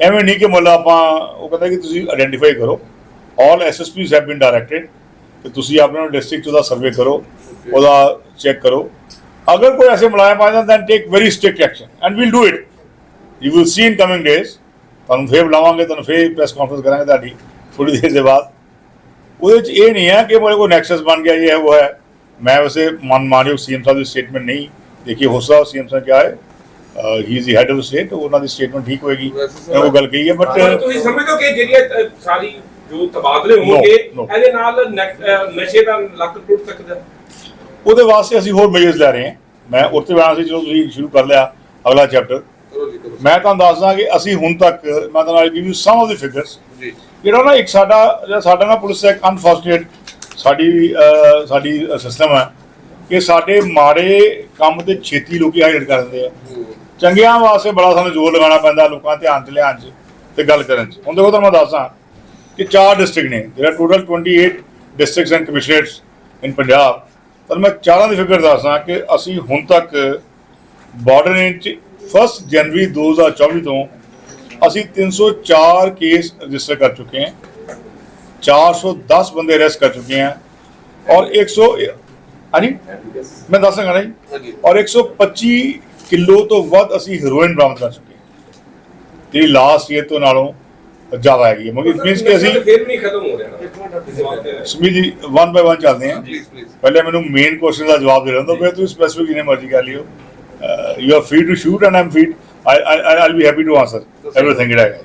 ਐਵੇਂ ਨਹੀਂ ਕਿ ਮਤਲਬ ਆਪਾਂ ਉਹ ਕਹਿੰਦਾ ਕਿ ਤੁਸੀਂ ਆਇਡੈਂਟੀਫਾਈ ਕਰੋ। All SSPs have been directed ਕਿ ਤੁਸੀਂ ਆਪਣੇ ਡਿਸਟ੍ਰਿਕਟ ਉਹਦਾ ਸਰਵੇ ਕਰੋ, ਉਹਦਾ ਚੈੱਕ ਕਰੋ। ਅਗਰ ਕੋਈ ਐਸੇ ਮੁਲਾਜ਼ਮ ਆ ਜਾਂਦਾ then take very strict action and we'll do it you will see in coming days ਤੁਹਾਨੂੰ ਫੇਰ ਬੁਲਾਵਾਂਗੇ, ਤੁਹਾਨੂੰ ਫੇਰ ਪ੍ਰੈਸ ਕਾਨਫਰੰਸ ਕਰਾਂਗੇ ਤੁਹਾਡੀ ਥੋੜੀ ਦੇਰ ਦੇ ਬਾਅਦ। ਉਹਦੇ ਵਿੱਚ ਇਹ ਨਹੀਂ ਹੈ ਕਿ ਮੇਰੇ ਕੋਲ ਨੈਕਸਸ ਬਣ ਗਿਆ ਇਹ ਹੈ ਉਹ ਹੈ। ਮੈਂ ਵੈਸੇ ਮਨ ਮਾਨਯੋਗ ਸੀਐਮ ਸਾਹਿਬ ਦੀ ਸਟੇਟਮੈਂਟ ਨਹੀਂ ਦੇਖੀ, ਹੋ ਸਕਦਾ ਸੀਐਮ ਸਾਹਿਬ ਕਿਹਾ ਹੈ। He is the head of state ਉਹਨਾਂ ਦੀ ਸਟੇਟਮੈਂਟ ਠੀਕ ਹੋਏਗੀ ਮੈਂ ਉਹ ਗੱਲ ਕਹੀ ਹੈ ਬਟ ਤੁਸੀਂ ਸਮਝਦੇ ਹੋ ਕਿ ਜਿਹੜੀਆਂ ਅ, ਸਾਰੀ ਜੋ ਤਬਾਦਲੇ ਹੋਣਗੇ. ਇਹਦੇ ਨਾਲ ਨਸ਼ੇ ਦਾ ਲੱਕ ਟੁੱਟ ਸਕਦਾ। ਉਹਦੇ ਵਾਸਤੇ ਅਸੀਂ ਹੋਰ ਮੇਜਰਸ ਲੈ ਰਹੇ ਹਾਂ। ਮੈਂ ਉੱਤੇ ਬਿਆਨ ਸੀ ਚਲੋ ਤੁਸੀਂ ਸ਼ੁਰੂ ਕਰ ਲਿਆ ਅਗਲਾ ਚੈਪਟਰ ਮੈਂ ਤੁਹਾਨੂੰ ਦੱਸਦਾ ਕਿ ਅਸੀਂ ਹੁਣ ਤੱਕ ਮੈਂ ਤੁਹਾਨੂੰ give you some of the figures ਜੀ। ਜਿਹੜਾ ਨਾ ਇੱਕ ਸਾਡਾ ਜਿਹੜਾ ਸਾਡਾ ਨਾ ਪੁਲਿਸ ਦਾ ਇੱਕ ਅਨਫੋਰਚੂਨੇਟ ਸਾਡੀ ਸਾਡੀ ਸਿਸਟਮ ਹੈ ਕਿ ਸਾਡੇ ਮਾੜੇ ਕੰਮ ਤੇ ਛੇਤੀ ਲੋਕੀ ਹਾਈਲਾਈਟ ਕਰ ਦਿੰਦੇ ਆ। ਚੰਗਿਆਂ ਵਾਸਤੇ ਬੜਾ ਸਾਨੂੰ ਜ਼ੋਰ ਲਗਾਉਣਾ ਪੈਂਦਾ ਲੋਕਾਂ ਧਿਆਨ ਚ ਲਿਆਉਣ ਚ ਤੇ ਗੱਲ ਕਰਨ ਚ। ਹੁਣ ਦੇਖੋ ਤੁਹਾਨੂੰ ਮੈਂ ਦੱਸਾਂ ਕਿ ਚਾਰ ਡਿਸਟ੍ਰਿਕਟ ਨੇ ਜਿਹੜਾ total 28 districts and commissionerates in Punjab ਤਾਂ ਮੈਂ ਚਾਰਾਂ ਦੀ ਫਿਗਰ ਦੱਸਦਾ ਕਿ ਅਸੀਂ ਹੁਣ ਤੱਕ ਬਾਰਡਰ ਰੇਂਜ 'ਚ 1 ਜਨਵਰੀ 2024 ਤੋਂ ਅਸੀਂ 304 ਕੇਸ ਰਜਿਸਟਰ ਕਰ ਚੁੱਕੇ ਹਾਂ। 410 ਬੰਦੇ ਅਰੈਸਟ ਕਰ ਚੁੱਕੇ ਹਾਂ। ਔਰ 100 ਹਾਂਜੀ? ਮੈਂ ਦੱਸਾਂਗਾ ਨਾ ਜੀ। ਹਾਂਜੀ। ਔਰ 125 ਕਿਲੋ ਤੋਂ ਵੱਧ ਅਸੀਂ ਹੈਰੋਇਨ ਬਰਾਮਦ ਕਰ ਚੁੱਕੇ ਹਾਂ। ਜਿਹੜੀ ਲਾਸਟ ਈਅਰ ਤੋਂ ਨਾਲੋਂ ਜ਼ਿਆਦਾ ਹੈਗੀ ਹੈ। ਮਤਲਬ ਮੀਨਸ ਕਿ ਅਸੀਂ ਫਿਰ ਨਹੀਂ ਖਤਮ ਹੋ ਰਿਹਾ। ਸਮੀ ਜੀ ਵਨ ਬਾਈ ਵਨ ਚੱਲਦੇ ਹਾਂ। ਪਹਿਲੇ ਮੈਨੂੰ ਮੇਨ ਕੁਐਸਚਨ ਦਾ ਜਵਾਬ ਦੇ ਲੈਂਦਾ ਫਿਰ ਤੁਸੀਂ ਸਪੈਸੀਫਿਕ ਜਿੰਨੇ ਮਰਜ਼ੀ ਕਰ ਲਿਓ। You are free to shoot and I'm free I I I be happy to answer everything it ਹੈਗਾ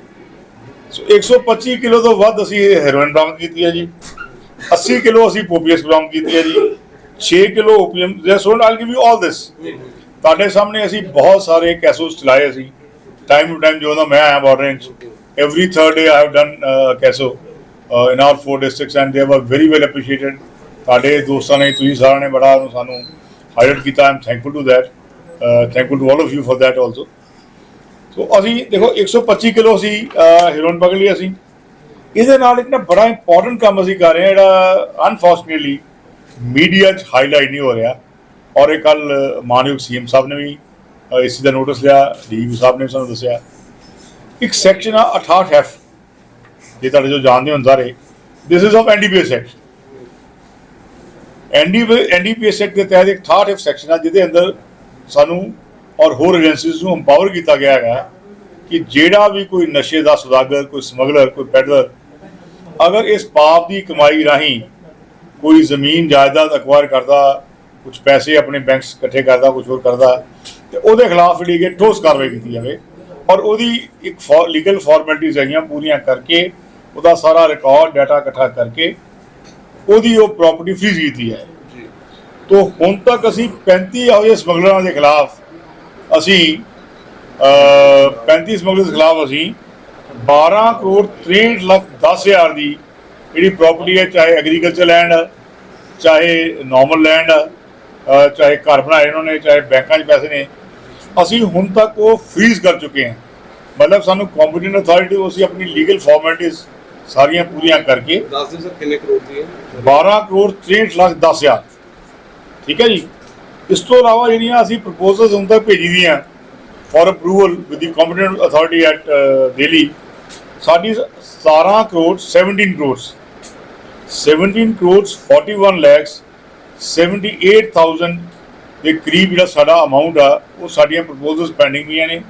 ਸੋ 125 ਕਿਲੋ ਤੋਂ ਵੱਧ ਅਸੀਂ ਹੈਰੋਇਨ ਬਰਾਮਦ ਕੀਤੀ ਹੈ ਜੀ। 80 ਕਿਲੋ ਅਸੀਂ ਪੋਪੀਐਸ ਬਰਾਮਦ ਕੀਤੀ ਹੈ ਜੀ। 6 kilo opium just so all give you all this ਤੁਹਾਡੇ ਸਾਹਮਣੇ ਅਸੀਂ ਬਹੁਤ ਸਾਰੇ ਕੈਸੋਸ ਚਲਾਏ ਅਸੀਂ। ਟਾਈਮ ਟੂ ਟਾਈਮ ਜਦੋਂ ਮੈਂ ਆਇਆ border range every third day I have done cases in our four our and districts and they were very well ਦੋਸਤਾਂ ਨੇ, ਤੁਸੀਂ ਸਾਰਿਆਂ ਨੇ ਬੜਾ ਉਹਨੂੰ ਸਾਨੂੰ ਹਾਈਲਾਈਟ ਕੀਤਾ। I'm thankful to that thankful to all of you for that also so ਅਸੀਂ ਦੇਖੋ 125 ਕਿਲੋ ਅਸੀਂ ਹੀਰੋਇਨ ਪਕੜ ਲਈ ਅਸੀਂ। ਇਹਦੇ ਨਾਲ ਇੱਕ ਨਾ ਬੜਾ ਇੰਪੋਰਟੈਂਟ ਕੰਮ ਅਸੀਂ ਕਰ ਰਹੇ ਹਾਂ, ਜਿਹੜਾ ਅਨਫੋਰਚੂਨੇਟਲੀ ਮੀਡੀਆ 'ਚ ਹਾਈਲਾਈਟ ਨਹੀਂ ਹੋ ਰਿਹਾ। ਔਰ ਇਹ ਕੱਲ ਮਾਨਯੋਗ ਸੀਐਮ ਸਾਹਿਬ ਨੇ ਵੀ ਅਹ, ਇਸ ਦਾ ਨੋਟਿਸ ਲਿਆ ਡੀਯੂ ਸਾਹਿਬ ਨੇ ਵੀ ਸਾਨੂੰ ਦੱਸਿਆ। ਇੱਕ ਸੈਕਸ਼ਨ ਆ 68 ਐਫ ਜੇ ਤੁਹਾਡੇ ਜੋ ਜਾਣਦੇ ਹੋ ਸਾਰੇ this is of NDPS act NDPS act ਦੇ ਤਹਿਤ ਇੱਕ 68 ਐਫ ਸੈਕਸ਼ਨ ਆ ਜਿਹਦੇ ਅੰਦਰ ਸਾਨੂੰ ਔਰ ਹੋਰ ਏਜੰਸੀਜ਼ ਨੂੰ ਐਮਪਾਵਰ ਕੀਤਾ ਗਿਆ ਹੈਗਾ ਕਿ ਜਿਹੜਾ ਵੀ ਕੋਈ ਨਸ਼ੇ ਦਾ ਸੁਦਾਗਰ ਕੋਈ ਸਮਗਲਰ ਕੋਈ ਪੈਡਲਰ ਅਗਰ ਇਸ ਪਾਪ ਦੀ ਕਮਾਈ ਰਾਹੀਂ ਕੋਈ ਜ਼ਮੀਨ ਜਾਇਦਾਦ ਅਕਵਾਇਰ ਕਰਦਾ ਕੁਝ ਪੈਸੇ ਆਪਣੇ ਬੈਂਕਸ ਇਕੱਠੇ ਕਰਦਾ ਕੁਝ ਹੋਰ ਕਰਦਾ ਤੇ ਉਹਦੇ ਖਿਲਾਫ ਜਿਹੜੀ ਕਿ ਠੋਸ ਕਾਰਵਾਈ ਕੀਤੀ ਜਾਵੇ। ਔਰ ਉਹਦੀ ਇੱਕ ਲੀਗਲ ਫਾਰਮੈਲਿਟੀਜ਼ ਹੈਗੀਆਂ ਪੂਰੀਆਂ ਕਰਕੇ ਉਹਦਾ ਸਾਰਾ ਰਿਕਾਰਡ ਡਾਟਾ ਇਕੱਠਾ ਕਰਕੇ ਉਹਦੀ ਉਹ ਪ੍ਰਾਪਰਟੀ ਫ੍ਰੀਜ਼ ਕੀਤੀ ਹੈ ਤੋ ਹੁਣ ਤੱਕ ਅਸੀਂ 35 ਇਹੋ ਜਿਹੇ ਸਮਗਲਰਾਂ ਦੇ ਖਿਲਾਫ ਅਸੀਂ ਅ 35 ਸਮਗਲਰਸ ਦੇ ਖਿਲਾਫ ਅਸੀਂ 12 ਕਰੋੜ 63 ਲੱਖ 10 ਹਜ਼ਾਰ ਦੀ ਜਿਹੜੀ ਪ੍ਰਾਪਰਟੀ ਹੈ ਚਾਹੇ ਐਗਰੀਕਲਚਰ ਲੈਂਡ ਚਾਹੇ ਨਾਰਮਲ ਲੈਂਡ ਚਾਹੇ ਘਰ ਬਣਾਏ ਉਹਨਾਂ ਨੇ ਚਾਹੇ ਬੈਂਕਾਂ 'ਚ ਪੈਸੇ ਨੇ ਅਸੀਂ ਹੁਣ ਤੱਕ ਉਹ ਫ੍ਰੀਜ਼ ਕਰ ਚੁੱਕੇ ਹਾਂ। ਮਤਲਬ ਸਾਨੂੰ ਕੰਪੀਟੈਂਟ ਅਥਾਰਟੀ ਅਸੀਂ ਆਪਣੀ ਲੀਗਲ ਫਾਰਮੈਲਿਟੀਜ਼ ਸਾਰੀਆਂ ਪੂਰੀਆਂ ਕਰਕੇ ਦੱਸ ਦਿਓ ਸਰ ਕਿੰਨੇ ਕਰੋੜ ਦੀ ਹੈ? 12 ਕਰੋੜ 63 ਲੱਖ 10 ਹਜ਼ਾਰ। ਠੀਕ ਹੈ ਜੀ? ਇਸ ਤੋਂ ਇਲਾਵਾ ਜਿਹੜੀਆਂ ਅਸੀਂ ਪ੍ਰਪੋਜ਼ਲਸ ਹੁਣ ਤੱਕ ਭੇਜੀ ਦੀਆਂ for approval with the competent authority at Delhi ਸਾਡੀ 17 ਕਰੋੜ 17 ਕਰੋੜਸ 17 ਕਰੋੜਸ 41 ਲੈਕਸ 78000 ਦੇ ਕਰੀਬ ਜਿਹੜਾ ਸਾਡਾ ਅਮਾਉਂਟ ਆ, ਉਹ ਸਾਡੀਆਂ ਪ੍ਰਪੋਜ਼ਲਸ ਪੈਂਡਿੰਗ ਵੀ ਨੇ।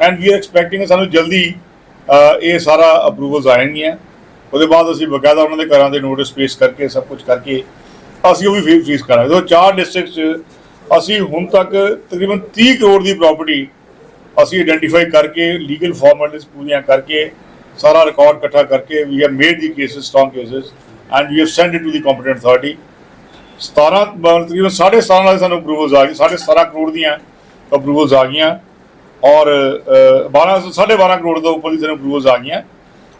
ਐਂਡ ਵੀ ਆਰ ਐਕਸਪੈਕਟਿੰਗ ਸਾਨੂੰ ਜਲਦੀ ਇਹ ਸਾਰਾ ਅਪਰੂਵਲਸ ਆ ਜਾਣਗੀਆਂ। ਉਹਦੇ ਬਾਅਦ ਅਸੀਂ ਬਕਾਇਦਾ ਉਹਨਾਂ ਦੇ ਘਰਾਂ ਦੇ ਨੋਟਿਸ ਪੇਸ਼ ਕਰਕੇ, ਸਭ ਕੁਝ ਕਰਕੇ ਅਸੀਂ ਉਹ ਵੀ ਫੀ- ਫੀਸ ਕਰਾਂਗੇ। ਉਹ ਚਾਰ ਡਿਸਟ੍ਰਿਕਟਸ 'ਚ ਅਸੀਂ ਹੁਣ ਤੱਕ ਤਕਰੀਬਨ 30 ਕਰੋੜ ਦੀ ਪ੍ਰਾਪਰਟੀ ਅਸੀਂ ਆਇਡੈਂਟੀਫਾਈ ਕਰਕੇ ਲੀਗਲ ਫਾਰਮੈਲਿਟੀਜ਼ ਪੂਰੀਆਂ ਕਰਕੇ, ਸਾਰਾ ਰਿਕਾਰਡ ਇਕੱਠਾ ਕਰਕੇ we have made the cases strong cases and we have sent it to the competent authority 17 ਬ- ਤਕਰੀਬਨ 17.5 ਨਾਲ ਸਾਨੂੰ ਅਪਰੂਵਲਸ ਆ ਗਈ 17.5 ਕਰੋੜ ਦੀਆਂ ਅਪਰੂਵਲਸ ਆ ਗਈਆਂ। ਔਰ ਅ, 12 12.5 ਕਰੋੜ ਤੋਂ ਉੱਪਰ ਦੀ ਸਾਨੂੰ ਅਪਰੂਵਲਸ ਆ ਗਈਆਂ।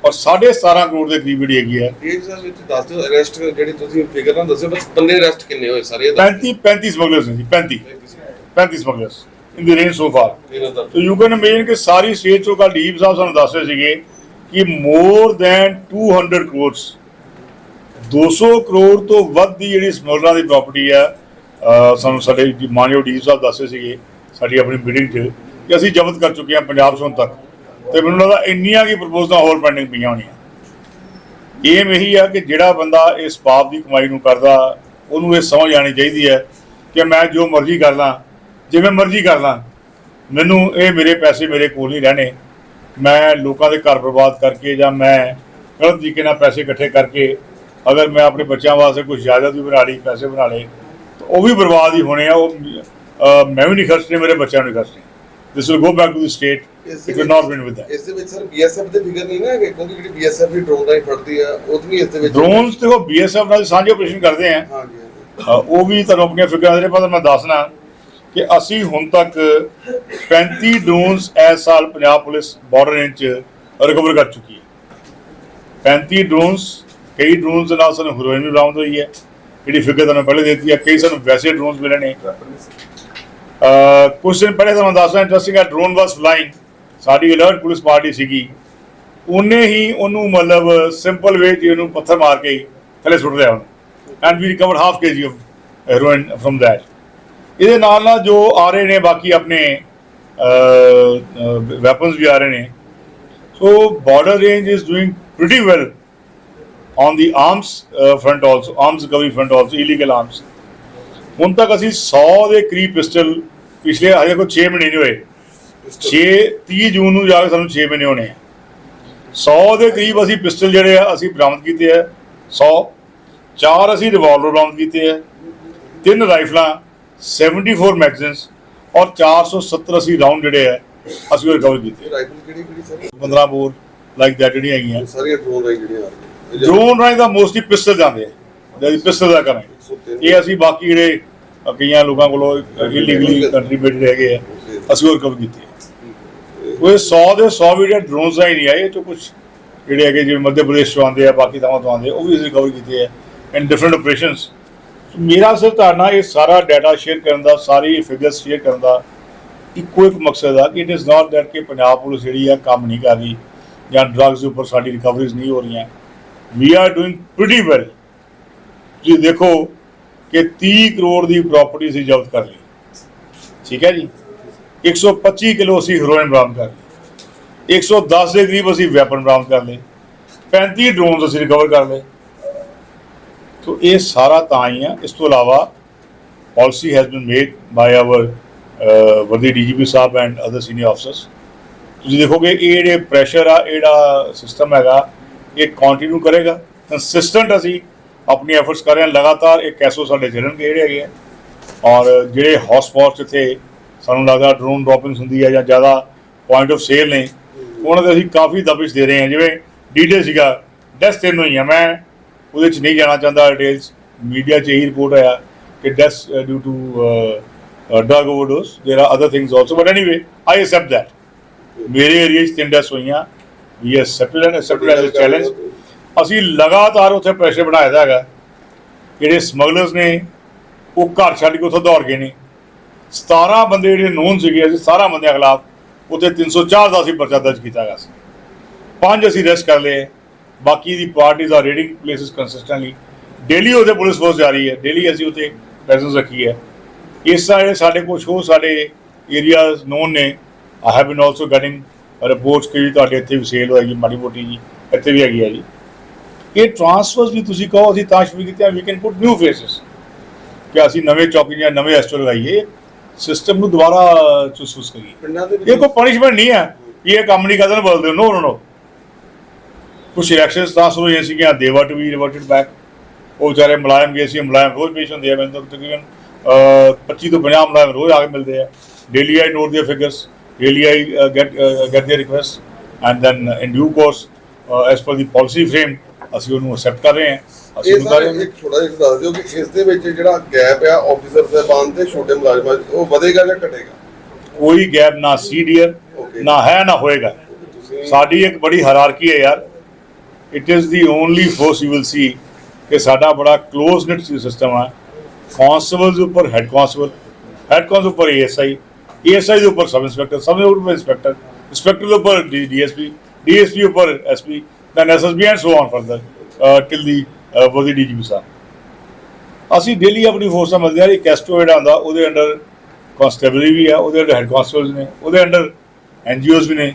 ਔਰ 17.5 ਕਰੋੜ ਦੇ ਕਰੀਬ ਜਿਹੜੀ ਹੈਗੀ ਹੈ। ਇਹ ਸਰ ਵਿੱਚ ਦੱਸ ਦਿਓ ਅਰੈਸਟ ਜਿਹੜੀ ਤੁਸੀਂ ਫਿਗਰ ਨਾ ਦੱਸਿਓ ਬਸ ਬੰਦੇ ਅਰੈਸਟ ਕਿੰਨੇ ਹੋਏ ਸਾਰੇ ਇਹ ਦੱਸ। 35 35 ਸਮਗਲਰਸ ਨੇ ਜੀ 35 ਦਿਓ। 35 smugglers in the range so far So you can imagine ਕਿ ਸਾਰੀ ਸਟੇਟ ਚੋਂ ਕੱਲ ਡੀਪ ਸਾਹਿਬ ਸਾਨੂੰ ਦੱਸ ਰਹੇ ਸੀਗੇ ਕਿ ਮੋਰ ਦੈਨ 200 ਕਰੋੜਸ 200 ਕਰੋੜ ਤੋਂ ਵੱਧ ਦੀ ਜਿਹੜੀ ਸਮਗਲਰਾਂ ਦੀ ਪ੍ਰਾਪਰਟੀ ਆ ਸਾਨੂੰ ਸਾਡੇ ਜੀ ਮਾਨਯੋਗ ਡੀਪ ਸਾਹਿਬ ਦੱਸੇ ਸੀਗੇ, ਸਾਡੀ ਆਪਣੀ ਮੀਟਿੰਗ 'ਚ, ਕਿ ਅਸੀਂ ਜ਼ਬਤ ਕਰ ਚੁੱਕੇ ਹਾਂ ਪੰਜਾਬ 'ਚ ਤੱਕ। ਤੇ ਮੈਨੂੰ ਲੱਗਦਾ ਇੰਨੀਆਂ ਕੀ ਪ੍ਰਪੋਜ਼ਲਾਂ ਹੋਰ ਪੈਂਡਿੰਗ ਪਈਆਂ ਹੋਣੀਆਂ। ਇਹ ਇਹੀ ਆ ਕਿ ਜਿਹੜਾ ਬੰਦਾ ਇਸ ਪਾਪ ਦੀ ਕਮਾਈ ਨੂੰ ਕਰਦਾ, ਉਹਨੂੰ ਇਹ ਸਮਝ ਆਣੀ ਚਾਹੀਦੀ ਹੈ ਕਿ ਮੈਂ ਜੋ ਮਰਜ਼ੀ ਕਰ ਲਾਂ, ਜਿਵੇਂ ਮਰਜ਼ੀ ਕਰ ਲਾਂ, ਮੈਨੂੰ ਇਹ ਮੇਰੇ ਪੈਸੇ ਮੇਰੇ ਕੋਲ ਨਹੀਂ ਰਹਿਣੇ। ਮੈਂ ਲੋਕਾਂ ਦੇ ਘਰ ਬਰਬਾਦ ਕਰਕੇ ਜਾਂ ਮੈਂ ਗਲਤ ਤਰੀਕੇ ਨਾਲ ਪੈਸੇ ਇਕੱਠੇ ਕਰਕੇ ਅਗਰ ਮੈਂ ਆਪਣੇ ਬੱਚਿਆਂ ਵਾਸਤੇ ਕੁਝ ਜ਼ਿਆਦਾ ਵੀ ਬਣਾ ਲਈ ਪੈਸੇ ਬਣਾ ਲਏ ਤਾਂ ਉਹ ਵੀ ਬਰਬਾਦ ਹੀ ਹੋਣੇ ਆ। ਉਹ ਮੈਂ ਵੀ ਨਹੀਂ ਖਰਚਣੇ ਮੇਰੇ ਬੱਚਿਆਂ ਨੂੰ ਖਰਚਣੇ। This will go back to the state it will not win with that ਇਸ ਦੇ ਵਿੱਚ ਸਰ ਬੀਐਸਐਫ ਦੇ ਫਿਗਰ ਨਹੀਂ ਨਾ ਕਿਉਂਕਿ ਜਿਹੜੀ ਬੀਐਸਐਫ ਦੀ ਡਰੋਨ ਰਾਈ ਫੜਦੀ ਆ ਉਹ ਵੀ ਇਸ ਦੇ ਵਿੱਚ ਡਰੋਨਸ ਤੇ ਉਹ ਬੀਐਸਐਫ ਨਾਲ ਸਾਂਝੇ ਆਪਰੇਸ਼ਨ ਕਰਦੇ ਆ। ਅ, ਉਹ ਵੀ ਤੁਹਾਨੂੰ ਆਪਣੀਆਂ ਫਿਗਰਾਂ ਦੇ ਪਰ ਮੈਂ ਦੱਸਣਾ ਕਿ ਅਸੀਂ ਹੁਣ ਤੱਕ 35 ਡਰੋਨਸ ਇਸ ਸਾਲ ਪੰਜਾਬ ਪੁਲਿਸ ਬਾਰਡਰ ਰੇਂਜ ਚ ਰਿਕਵਰ ਕਰ ਚੁੱਕੀ ਹੈ। 35 ਡਰੋਨਸ ਕਈ ਡਰੋਨਸ ਦੇ ਨਾਲ ਸਾਨੂੰ ਹੈਰੋਇਨ ਵੀ ਬਰਾਮਦ ਹੋਈ ਹੈ ਜਿਹੜੀ ਫਿਗਰ ਤੁਹਾਨੂੰ ਪਹਿਲੇ ਦਿੱਤੀ ਹੈ ਕਈ ਸਾਨੂੰ ਵੈਸੇ ਡਰੋਨਸ ਮਿਲੇ ਨੇ। ਅ, ਕੁਝ ਦਿਨ ਪਹਿਲੇ ਤੁਹਾਨੂੰ ਦੱਸਣਾ ਇੰਟਰਸਟਿੰਗ ਹੈ ਡਰੋਨ ਵਾਸ ਫਲਾਈਂਗ ਸਾਡੀ ਅਲਰਟ ਪੁਲਿਸ ਪਾਰਟੀ ਸੀਗੀ। ਉਹਨੇ ਹੀ ਉਹਨੂੰ ਮਤਲਬ ਸਿੰਪਲ ਵੇ 'ਤੇ ਉਹਨੂੰ ਪੱਥਰ ਮਾਰ ਕੇ ਥੱਲੇ ਸੁੱਟ ਲਿਆ ਉਹਨੂੰ। And we recover half KG of heroin from that ਇਹਦੇ ਨਾਲ ਨਾਲ ਜੋ ਆ ਰਹੇ ਨੇ ਬਾਕੀ ਆਪਣੇ ਵੈਪਨਸ ਵੀ ਆ ਰਹੇ ਨੇ। So border range is doing pretty well the arms uh, front also arms recovery front also illegal arms. ਹੁਣ ਤੱਕ ਅਸੀਂ 100 ਦੇ ਕਰੀਬ ਪਿਸਟਲ ਪਿਛਲੇ ਹਜੇ ਕੋਈ 6 ਮਹੀਨੇ ਨਹੀਂ ਹੋਏ। 6 30 ਜੂਨ ਨੂੰ ਜਾ ਕੇ ਸਾਨੂੰ 6 ਮਹੀਨੇ ਹੋਣੇ ਆ। 100 ਦੇ ਕਰੀਬ ਅਸੀਂ ਪਿਸਟਲ ਜਿਹੜੇ ਆ ਅਸੀਂ ਬਰਾਮਦ ਕੀਤੇ ਆ। 100 ਚਾਰ ਅਸੀਂ ਰਿਵਾਲਵਰ ਬਰਾਮਦ ਕੀਤੇ ਆ। ਤਿੰਨ ਰਾਈਫਲਾਂ 74 ਮੈਗਜ਼ੀਨਸ ਔਰ 470 ਅਸੀਂ ਰਾਉਂਡ ਜਿਹੜੇ ਆ ਅਸੀਂ ਉਹ ਰਿਕਵਰ ਕੀਤੇ। ਰਾਈਫਲ ਕਿਹੜੀ ਕਿਹੜੀ ਸਰ? 15 ਬੋਰ ਲਾਈਕ ਦੈਟ ਜਿਹੜੀਆਂ ਹੈਗੀਆਂ। ਸਾਰੀਆਂ ਡਰੋਨ ਰਾਈ ਜਿਹੜੀਆਂ ਆ ਡਰੋਨ ਰਾਹੀਂ ਦਾ ਮੋਸਟਲੀ ਪਿਸਟਲ ਜਾਂਦੇ ਆ। ਜਿਹੜੀ ਪਿਸਟਲ ਦਾ ਕਰਾਂਗੇ ਇਹ ਅਸੀਂ ਬਾਕੀ ਜਿਹੜੇ ਕਈਆਂ ਲੋਕਾਂ ਕੋਲੋਂ ਇਲੀਗਲੀ ਕੰਟਰੀਬਿਊਟਡ ਹੈਗੇ ਆ, ਅਸੀਂ ਉਹ ਰਿਕਵਰ ਕੀਤੇ ਆ। ਉਹ 100 ਦੇ 100 ਵੀ ਜਿਹੜੇ ਡਰੋਨਸ ਰਾਹੀਂ ਨਹੀਂ ਆਏ, ਇਹ ਚੋਂ ਕੁਝ ਜਿਹੜੇ ਹੈਗੇ, ਜਿਵੇਂ ਮੱਧ ਪ੍ਰਦੇਸ਼ ਤੋਂ ਆਉਂਦੇ ਆ, ਬਾਕੀ ਥਾਵਾਂ ਤੋਂ ਆਉਂਦੇ ਉਹ ਵੀ ਅਸੀਂ ਰਿਕਵਰ ਕੀਤੇ ਆ ਇਨ ਡਿਫਰੈਂਟ ਆਪਰੇਸ਼ਨਸ ਮੇਰਾ ਸਿਰਫ ਧਾਰਨਾ ਇਹ ਸਾਰਾ ਡਾਟਾ ਸ਼ੇਅਰ ਕਰਨ ਦਾ, ਸਾਰੀ ਫਿਗਰਸ ਸ਼ੇਅਰ ਕਰਨ ਦਾ, ਇੱਕੋ ਇੱਕ ਮਕਸਦ ਆ ਕਿ ਇਟ ਇਜ਼ ਨਾਟ ਦੈਟ ਕਿ ਪੰਜਾਬ ਪੁਲਿਸ ਜਿਹੜੀ ਆ ਕੰਮ ਨਹੀਂ ਕਰ ਰਹੀ ਜਾਂ ਡਰੱਗਸ ਉੱਪਰ ਸਾਡੀ ਰਿਕਵਰੀਜ਼ ਨਹੀਂ ਹੋ ਰਹੀਆਂ। We are doing pretty well ਤੁਸੀਂ ਦੇਖੋ ਕਿ 30 ਕਰੋੜ ਦੀ ਪ੍ਰਾਪਰਟੀ ਅਸੀਂ ਜ਼ਬਤ ਕਰ ਲਈ। ਠੀਕ ਹੈ ਜੀ? 125 ਕਿਲੋ ਅਸੀਂ ਹੈਰੋਇਨ ਬਰਾਮਦ ਕਰ ਲਈ। 110 ਦੇ ਕਰੀਬ ਅਸੀਂ ਵੈਪਨ ਬਰਾਮਦ ਕਰ ਲਏ। 35 ਡਰੋਨਸ ਅਸੀਂ ਰਿਕਵਰ ਕਰ ਲਏ। ਤੋ ਇਹ ਸਾਰਾ ਤਾਂ ਹੀ ਆ। ਇਸ ਤੋਂ ਇਲਾਵਾ policy has been made by our worthy DGP Sahib and other senior officers ਤੁਸੀਂ ਦੇਖੋਗੇ ਇਹ ਜਿਹੜੇ ਪ੍ਰੈਸ਼ਰ ਆ, ਇਹ ਸਿਸਟਮ ਹੈਗਾ ਇਹ ਕੰਟੀਨਿਊ ਕਰੇਗਾ ਕੰਸਿਸਟੈਂਟ ਅਸੀਂ ਆਪਣੀ ਐਫਰਟਸ ਕਰ ਰਹੇ ਹਾਂ ਲਗਾਤਾਰ ਇਹ ਕੈਸੋ ਸਾਡੇ ਚੱਲਣਗੇ ਜਿਹੜੇ ਹੈਗੇ ਆ ਔਰ ਜਿਹੜੇ ਹੌਟਸਪੌਟਸ ਇੱਥੇ ਸਾਨੂੰ ਲੱਗਦਾ ਡਰੋਨ ਡ੍ਰੌਪਿੰਗਸ ਹੁੰਦੀ ਹੈ ਜਾਂ ਜ਼ਿਆਦਾ ਪੁਆਇੰਟ ਆਫ ਸੇਲ ਨੇ ਉਹਨਾਂ ਦੇ ਅਸੀਂ ਕਾਫੀ ਦਬਿਸ਼ ਦੇ ਰਹੇ ਹਾਂ ਜਿਵੇਂ ਡੀਡੇ ਸੀਗਾ ਡੈਸ ਤਿੰਨ ਹੋਈ ਆ ਮੈਂ ਉਹਦੇ ਚ ਨਹੀਂ ਜਾਣਾ ਚਾਹੁੰਦਾ ਡਿਟੇਲਸ ਮੀਡੀਆ 'ਚ ਇਹੀ ਰਿਪੋਰਟ ਆਇਆ ਕਿ deaths due to drug overdose there are other things also but anyway I accept that ਮੇਰੇ ਏਰੀਆ 'ਚ ਤਿੰਨ ਡੈਸ ਹੋਈਆਂ We accepted and accepted as a challenge ਅਸੀਂ ਲਗਾਤਾਰ ਉੱਥੇ ਪ੍ਰੈਸ਼ਰ ਬਣਾਇਆ ਦਾ ਹੈਗਾ। ਜਿਹੜੇ ਸਮਗਲਰਸ ਨੇ, ਉਹ ਘਰ ਛੱਡ ਕੇ ਉੱਥੋਂ ਦੌੜ ਗਏ ਨੇ। 17 ਬੰਦੇ ਜਿਹੜੇ ਨੋਨ ਸੀਗੇ, ਅਸੀਂ 17 ਬੰਦਿਆਂ ਖਿਲਾਫ ਉੱਥੇ 304 ਦਾ ਅਸੀਂ ਪਰਚਾ ਦਰਜ ਕੀਤਾ ਗਿਆ ਸੀ। ਪੰਜ ਅਸੀਂ ਰੈਸਟ ਕਰ ਲਏ। ਬਾਕੀ ਦੀ parties are raiding places consistently daily ਉਹਦੇ ਪੁਲਿਸ ਫੋਰਸ ਜਾ ਰਹੀ ਹੈ। ਡੇਲੀ ਅਸੀਂ ਉੱਥੇ ਪ੍ਰੈਜ਼ੈਂਸ ਰੱਖੀ ਹੈ। ਇਸ ਤਰ੍ਹਾਂ ਜਿਹੜੇ ਸਾਡੇ ਕੁਝ ਹੋਰ ਸਾਡੇ ਏਰੀਆਜ਼ ਨੋਨ ਨੇ I have been also getting reports ਕਿ ਤੁਹਾਡੇ ਇੱਥੇ ਵੀ ਸੇਲ ਹੋਏਗੀ ਮਾੜੀ ਮੋਟੀ ਜੀ ਇੱਥੇ ਵੀ ਹੈਗੀ ਹੈ ਜੀ। ਇਹ ਟ੍ਰਾਂਸਫਰਸ ਵੀ ਤੁਸੀਂ ਕਹੋ ਅਸੀਂ ਤਾਂ ਸ਼ੁਰੂ ਕੀਤੇ we can put new faces ਕਿ ਅਸੀਂ ਨਵੇਂ ਚੌਕੀ ਜਾਂ ਨਵੇਂ ਐਸਟੋ ਲਗਾਈਏ ਸਿਸਟਮ ਨੂੰ ਦੁਬਾਰਾ ਚੁਸਫੁਸ ਕਰੀਏ। ਦੇ ਇਹ ਕੋਈ ਪਨਿਸ਼ਮੈਂਟ ਨਹੀਂ ਹੈ ਕਿ ਇਹ ਕੰਮ ਨਹੀਂ ਕਰਦੇ ਬੋਲਦੇ ਨੋ ਨੋ ਨੋ ਕੁਝ ਇਲੈਕਸ਼ਨਸ ਤਾਂ ਸ਼ੁਰੂ ਹੋਈਆਂ ਸੀਗੀਆਂ ਦੇਵਾ ਟੂ ਬੀ ਰਿਵਰਟਡ ਬੈਕ ਉਹ ਵਿਚਾਰੇ ਮੁਲਾਇਮ ਗਏ ਸੀ ਮੁਲਾਇਮ ਰੋਜ਼ ਪੇਸ਼ ਹੁੰਦੇ ਆ ਮੈਨੂੰ ਤਾਂ ਤਕਰੀਬਨ ਅਹ, 25 ਤੋਂ 50 ਮੁਲਾਇਮ ਰੋਜ਼ ਆ ਕੇ ਮਿਲਦੇ ਆ। ਡੇਲੀ ਆਈ ਨੋਟ ਦੀਆਂ figures really I uh, get uh, get their request. And then uh, in due course uh, as per the policy frame ਅਸੀਂ ਉਹਨੂੰ ਅਸੈਪਟ ਕਰ ਰਹੇ ਹਾਂ। ਅਸੀਂ ਇਹ ਉਹਨੂੰ ਕਰ ਸਾਰੇ ਰਹੇ ਹਾਂ। ਇੱਕ ਥੋੜਾ ਜਿਹਾ ਦੱਸ ਦਿਓ ਕਿ ਇਸ ਦੇ ਵਿੱਚ ਜਿਹੜਾ ਗੈਪ ਆ ਆਫੀਸਰ ਸਾਹਿਬਾਨ ਤੇ ਛੋਟੇ ਮੁਲਾਜ਼ਮਾਂ 'ਚ, ਉਹ ਵਧੇਗਾ ਜਾਂ ਘਟੇਗਾ? ਕੋਈ ਗੈਪ ਨਾ ਸੀ ਡੀਅਰ Okay. ਨਾ ਹੈ ਨਾ ਹੋਏਗਾ। ਸਾਡੀ ਇੱਕ ਬੜੀ ਹਾਇਰਾਰਕੀ ਹੈ ਯਾਰ। It is the only force you will see ਕਿ ਸਾਡਾ ਬੜਾ ਕਲੋਜ਼ ਨਿਟ ਸਿਸਟਮ ਹੈ ਕਾਂਸਟੇਬਲਸ ਉੱਪਰ ਹੈੱਡ ਏਐਸਆਈ ਦੇ ਉੱਪਰ ਸਬ ਇੰਸਪੈਕਟਰ, ਸਬ ਦੇ ਉੱਪਰ ਇੰਸਪੈਕਟਰ ਇੰਸਪੈਕਟਰ ਦੇ ਉੱਪਰ ਡੀਐਸਪੀ ਡੀਐਸਪੀ ਉੱਪਰ SP then SSB and so on further till the worthy DGP ਸਾਹਿਬ। ਅਸੀਂ ਡੇਲੀ ਆਪਣੀ ਫੋਰਸਾਂ ਮਿਲਦੇ ਹਾਂ, ਇੱਕ ਐਸਟੋ ਜਿਹੜਾ ਹੁੰਦਾ, ਉਹਦੇ ਅੰਡਰ ਕਾਂਸਟੇਬਲਰੀ ਵੀ ਆ ਉਹਦੇ ਅੰਡਰ ਹੈੱਡ ਕਾਂਸਟੇਬਲਸ ਨੇ, ਉਹਦੇ ਅੰਡਰ ਐਨਜੀਓਜ਼ ਵੀ ਨੇ।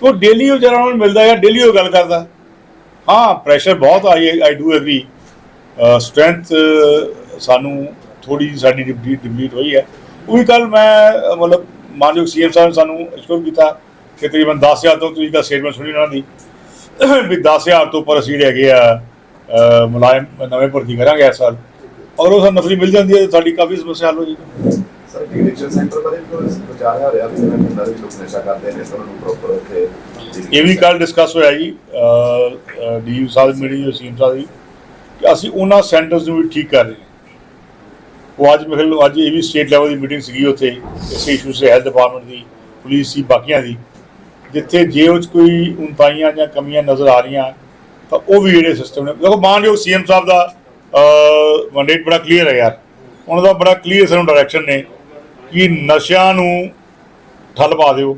ਤੋ ਡੇਲੀ ਉਹ ਜਿਹੜਾ ਉਹਨਾਂ ਨੂੰ ਮਿਲਦਾ ਹੈ ਡੇਲੀ ਉਹ ਗੱਲ ਕਰਦਾ। ਹਾਂ ਪ੍ਰੈਸ਼ਰ ਬਹੁਤ I I do agree strength ਸਾਨੂੰ ਥੋੜੀ ਜਿਹੀ ਸਾਡੀ ਡਿਪਲੀਟ ਡਿਪਲੀਟ ਹੋਈ ਹੈ। ਉਹ ਵੀ ਕੱਲ ਮੈਂ ਮਤਲਬ ਮਾਨਯੋਗ ਸੀਐਮ ਸਾਹਿਬ ਨੇ ਸਾਨੂੰ ਅਸ਼ੋਰ ਕੀਤਾ ਕਿ ਤਕਰੀਬਨ 10000 ਤੋਂ ਤੁਸੀਂ ਦਾ ਸਟੇਟਮੈਂਟ ਸੁਣੀ ਉਹਨਾਂ ਦੀ ਵੀ 10000 ਤੋਂ ਉੱਪਰ ਅਸੀਂ ਜਿਹੜੇ ਹੈਗੇ ਆ ਮੁਲਾਇਮ ਨਵੇਂ ਭਰਤੀ ਕਰਾਂਗੇ ਇਸ ਸਾਲ। ਔਰ ਉਹ ਸਾਨੂੰ ਨੌਕਰੀ ਮਿਲ ਜਾਂਦੀ ਹੈ ਤਾਂ ਸਾਡੀ ਕਾਫੀ ਸਮੱਸਿਆ ਹੱਲ ਹੋ ਜਾਏਗੀ। ਸਰ ਡਿਟੈਕਸ਼ਨ ਸੈਂਟਰ ਬਾਰੇ ਵੀ ਕੋਈ ਵਿਚਾਰ ਆ ਰਿਹਾ ਵੀ ਜਿਵੇਂ ਪਿੰਡਾਂ ਦੇ ਲੋਕ ਨਸ਼ਾ ਕਰਦੇ ਨੇ ਸਰ ਨੂੰ ਪ੍ਰੋਪਰ ਉੱਥੇ ਇਹ ਵੀ ਕੱਲ ਡਿਸਕਸ ਹੋਇਆ ਜੀ ਡੀਯੂ ਸਾਹਿਬ ਮੀਟਿੰਗ ਜੋ ਸੀਐਮ ਸਾਹਿਬ ਦੀ ਕਿ ਅਸੀਂ ਉਹਨਾਂ ਸੈਂਟਰਸ ਨੂੰ ਵੀ ਠੀਕ ਕਰ ਰਹੇ ਹਾਂ। ਉਹ ਅੱਜ ਮੇਰੇ ਅੱਜ ਇਹ ਵੀ ਸਟੇਟ ਲੈਵਲ ਦੀ ਮੀਟਿੰਗ ਸੀਗੀ ਉੱਥੇ, ਇਸੇ ਇਸ਼ੂ ਸੇ ਹੈਲਥ ਡਿਪਾਰਟਮੈਂਟ ਦੀ ਪੁਲਿਸ ਦੀ, ਬਾਕੀਆਂ ਦੀ, ਜਿੱਥੇ ਜੇ ਉਹ 'ਚ ਕੋਈ ਉਨਤਾਈਆਂ ਜਾਂ ਕਮੀਆਂ ਨਜ਼ਰ ਆ ਰਹੀਆਂ, ਤਾਂ ਉਹ ਵੀ ਜਿਹੜੇ ਸਿਸਟਮ ਨੇ, ਦੇਖੋ ਮਾਨਯੋਗ ਸੀਐਮ ਸਾਹਿਬ ਦਾ ਮੰਡੇਟ ਬੜਾ ਕਲੀਅਰ ਹੈ ਯਾਰ। ਉਹਨਾਂ ਦਾ ਬੜਾ ਕਲੀਅਰ ਸਾਨੂੰ ਡਾਇਰੈਕਸ਼ਨ ਨੇ ਕਿ ਨਸ਼ਿਆਂ ਨੂੰ ਠੱਲ ਪਾ ਦਿਓ।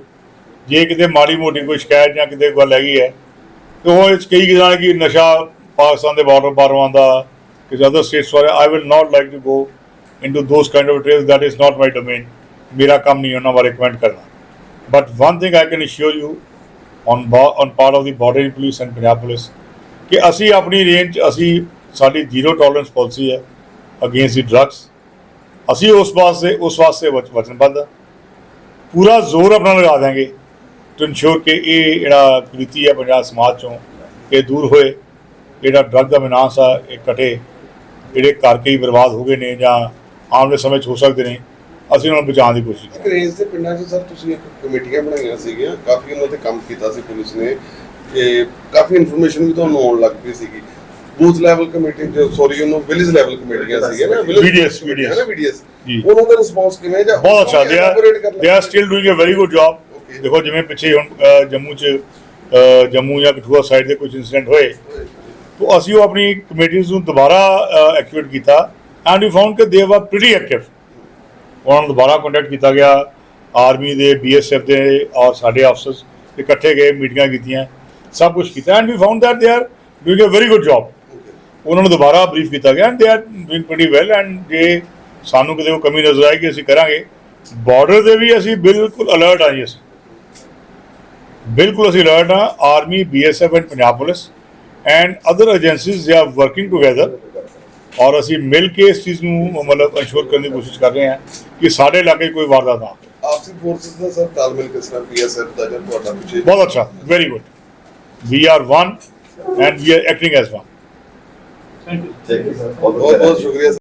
ਜੇ ਕਿਤੇ ਮਾੜੀ ਮੋਟੀ ਕੋਈ ਸ਼ਿਕਾਇਤ ਜਾਂ ਕਿਤੇ ਗੱਲ ਹੈਗੀ ਹੈ, ਤੇ ਉਹ ਇਸ ਕਈ ਕਿਦਾਂ ਕਿ ਨਸ਼ਾ ਪਾਕਿਸਤਾਨ ਦੇ ਬਾਰਡਰ ਪਾਰੋਂ ਆਉਂਦਾ ਕਿਸੇ ਅਦਰ ਸਟੇਟਸ ਵਾਲੇ I will not like to go into those kind of details that is not my domain ਮੇਰਾ ਕੰਮ ਨਹੀਂ ਉਹਨਾਂ ਬਾਰੇ ਕਮੈਂਟ ਕਰਨਾ but one thing I can assure you on on part of the border police and Punjab police ਕਿ ਅਸੀਂ ਆਪਣੀ ਰੇਂਜ 'ਚ ਅਸੀਂ ਸਾਡੀ ਜ਼ੀਰੋ ਟੋਲਰੈਂਸ ਪਾਲਿਸੀ ਹੈ ਅਗੇਂਸਟ ਦੀ ਡਰੱਗਸ ਅਸੀਂ ਉਸ ਵਾਸਤੇ ਉਸ ਵਾਸਤੇ ਵਚਨਬੱਧ ਪੂਰਾ ਜ਼ੋਰ ਆਪਣਾ ਲਗਾ ਦਾਂਗੇ ਟੂ ਇਨਸ਼ੋਰ ਕਿ ਇਹ ਜਿਹੜਾ ਕ੍ਰਿਤੀ ਹੈ ਪੰਜਾਬ ਸਮਾਜ ਚੋਂ ਇਹ ਦੂਰ ਹੋਏ ਜਿਹੜਾ ਡਰੱਗ ਦਾ ਵਿਨਾਸ਼ ਆ ਇਹ ਘਟੇ ਜਿਹੜੇ ਘਰ ਕਈ ਬਰਬਾਦ ਹੋ ਗਏ ਨੇ ਜਾਂ ਆਉਣ ਵਾਲੇ ਸਮੇਂ 'ਚ ਹੋ ਸਕਦੇ ਨੇ ਅਸੀਂ ਉਹਨਾਂ ਨੂੰ ਬਚਾਉਣ ਦੀ ਕੋਸ਼ਿਸ਼ ਕਰਾਂਗੇ ਰੇਂਜ ਦੇ ਪਿੰਡਾਂ 'ਚ ਸਰ ਤੁਸੀਂ ਇੱਕ ਕਮੇਟੀਆਂ ਬਣਾਈਆਂ ਸੀਗੀਆਂ। ਕਾਫੀ ਉਹਨਾਂ ਤੇ ਕੰਮ ਕੀਤਾ ਸੀ ਪੁਲਿਸ ਨੇ। ਕਿ ਕਾਫੀ ਇਨਫੋਰਮੇਸ਼ਨ ਵੀ ਤੁਹਾਨੂੰ ਆਉਣ ਲੱਗ ਪਈ ਸੀਗੀ। ਬੂਥ ਲੈਵਲ ਕਮੇਟੀ ਜੋ ਸੌਰੀ ਉਹਨੂੰ ਵਿਲੇਜ ਲੈਵਲ ਕਮੇਟੀਆਂ ਸੀਗੀਆਂ ਨਾ ਨਾ ਵੀਡੀਐਸ ਜੀ। ਉਹਨਾਂ ਦਾ ਰਿਸਪੌਂਸ ਕਿਵੇਂ ਜਾਂ ਬਹੁਤ ਅੱਛਾ they are they still doing a very good job. ਦੇਖੋ ਜਿਵੇਂ ਪਿੱਛੇ ਹੁਣ ਜੰਮੂ 'ਚ ਜੰਮੂ ਜਾਂ ਕਠੂਆ ਸਾਈਡ ਦੇ ਕੁਝ ਇਨਸੀਡੈਂਟ ਹੋਏ ਤੋਂ ਅਸੀਂ ਉਹ ਆਪਣੀ ਕਮੇਟੀਜ਼ ਨੂੰ ਦੁਬਾਰਾ ਐਕਟੀਵੇਟ ਕੀਤਾ। ਐਂਡ ਵੀ ਫਾਊਂਡ ਕਿ ਦੇ ਵਰ ਪ੍ਰੀਟੀ ਐਕਟਿਵ ਉਹਨਾਂ ਨੂੰ ਦੁਬਾਰਾ ਕੰਟੈਕਟ ਕੀਤਾ ਗਿਆ। ਆਰਮੀ ਦੇ ਬੀਐਸਐਫ ਦੇ ਔਰ ਸਾਡੇ ਅਫਸਰਸ ਇਕੱਠੇ ਗਏ ਮੀਟਿੰਗਾਂ ਕੀਤੀਆਂ। ਸਭ ਕੁਝ ਕੀਤਾ। And we found that they are doing a very good job ਉਹਨਾਂ ਨੂੰ ਦੁਬਾਰਾ ਬਰੀਫ ਕੀਤਾ ਗਿਆ। And they are doing pretty well and ਜੇ ਸਾਨੂੰ ਕਿਤੇ ਉਹ ਕਮੀ ਨਜ਼ਰ ਆਏਗੀ, ਅਸੀਂ ਕਰਾਂਗੇ। ਬਾਰਡਰ ਤੇ ਵੀ ਅਸੀਂ ਬਿਲਕੁਲ ਅਲਰਟ ਆ ਜੀ ਅਸੀਂ। ਬਿਲਕੁਲ ਅਸੀਂ ਅਲਰਟ ਆ army BSF and Punjab police and other agencies they are working together ਔਰ ਅਸੀਂ ਮਿਲ ਕੇ ਇਸ ਚੀਜ਼ ਨੂੰ ਮਤਲਬ ਅਸ਼ੋਰ ਕਰਨ ਦੀ ਕੋਸ਼ਿਸ਼ ਕਰ ਰਹੇ ਹਾਂ ਕਿ ਸਾਡੇ ਇਲਾਕੇ 'ਚ ਕੋਈ ਵਾਰਦਾਤ ਨਾ ਹੋਵੇ ਆਪਸੀ ਫੋਰਸਸ ਦਾ ਸਰ ਤਾਲਮੇਲ ਕਿਸ ਤਰ੍ਹਾਂ ਪੀਐਸਐਫ ਦਾ ਜਾਂ ਤੁਹਾਡਾ ਪਿੱਛੇ ਬਹੁਤ ਅੱਛਾ very good we are one and we are acting as one thank you ਠੀਕ ਹੈ ਸਰ ਬਹੁਤ ਬਹੁਤ ਸ਼ੁਕਰੀਆ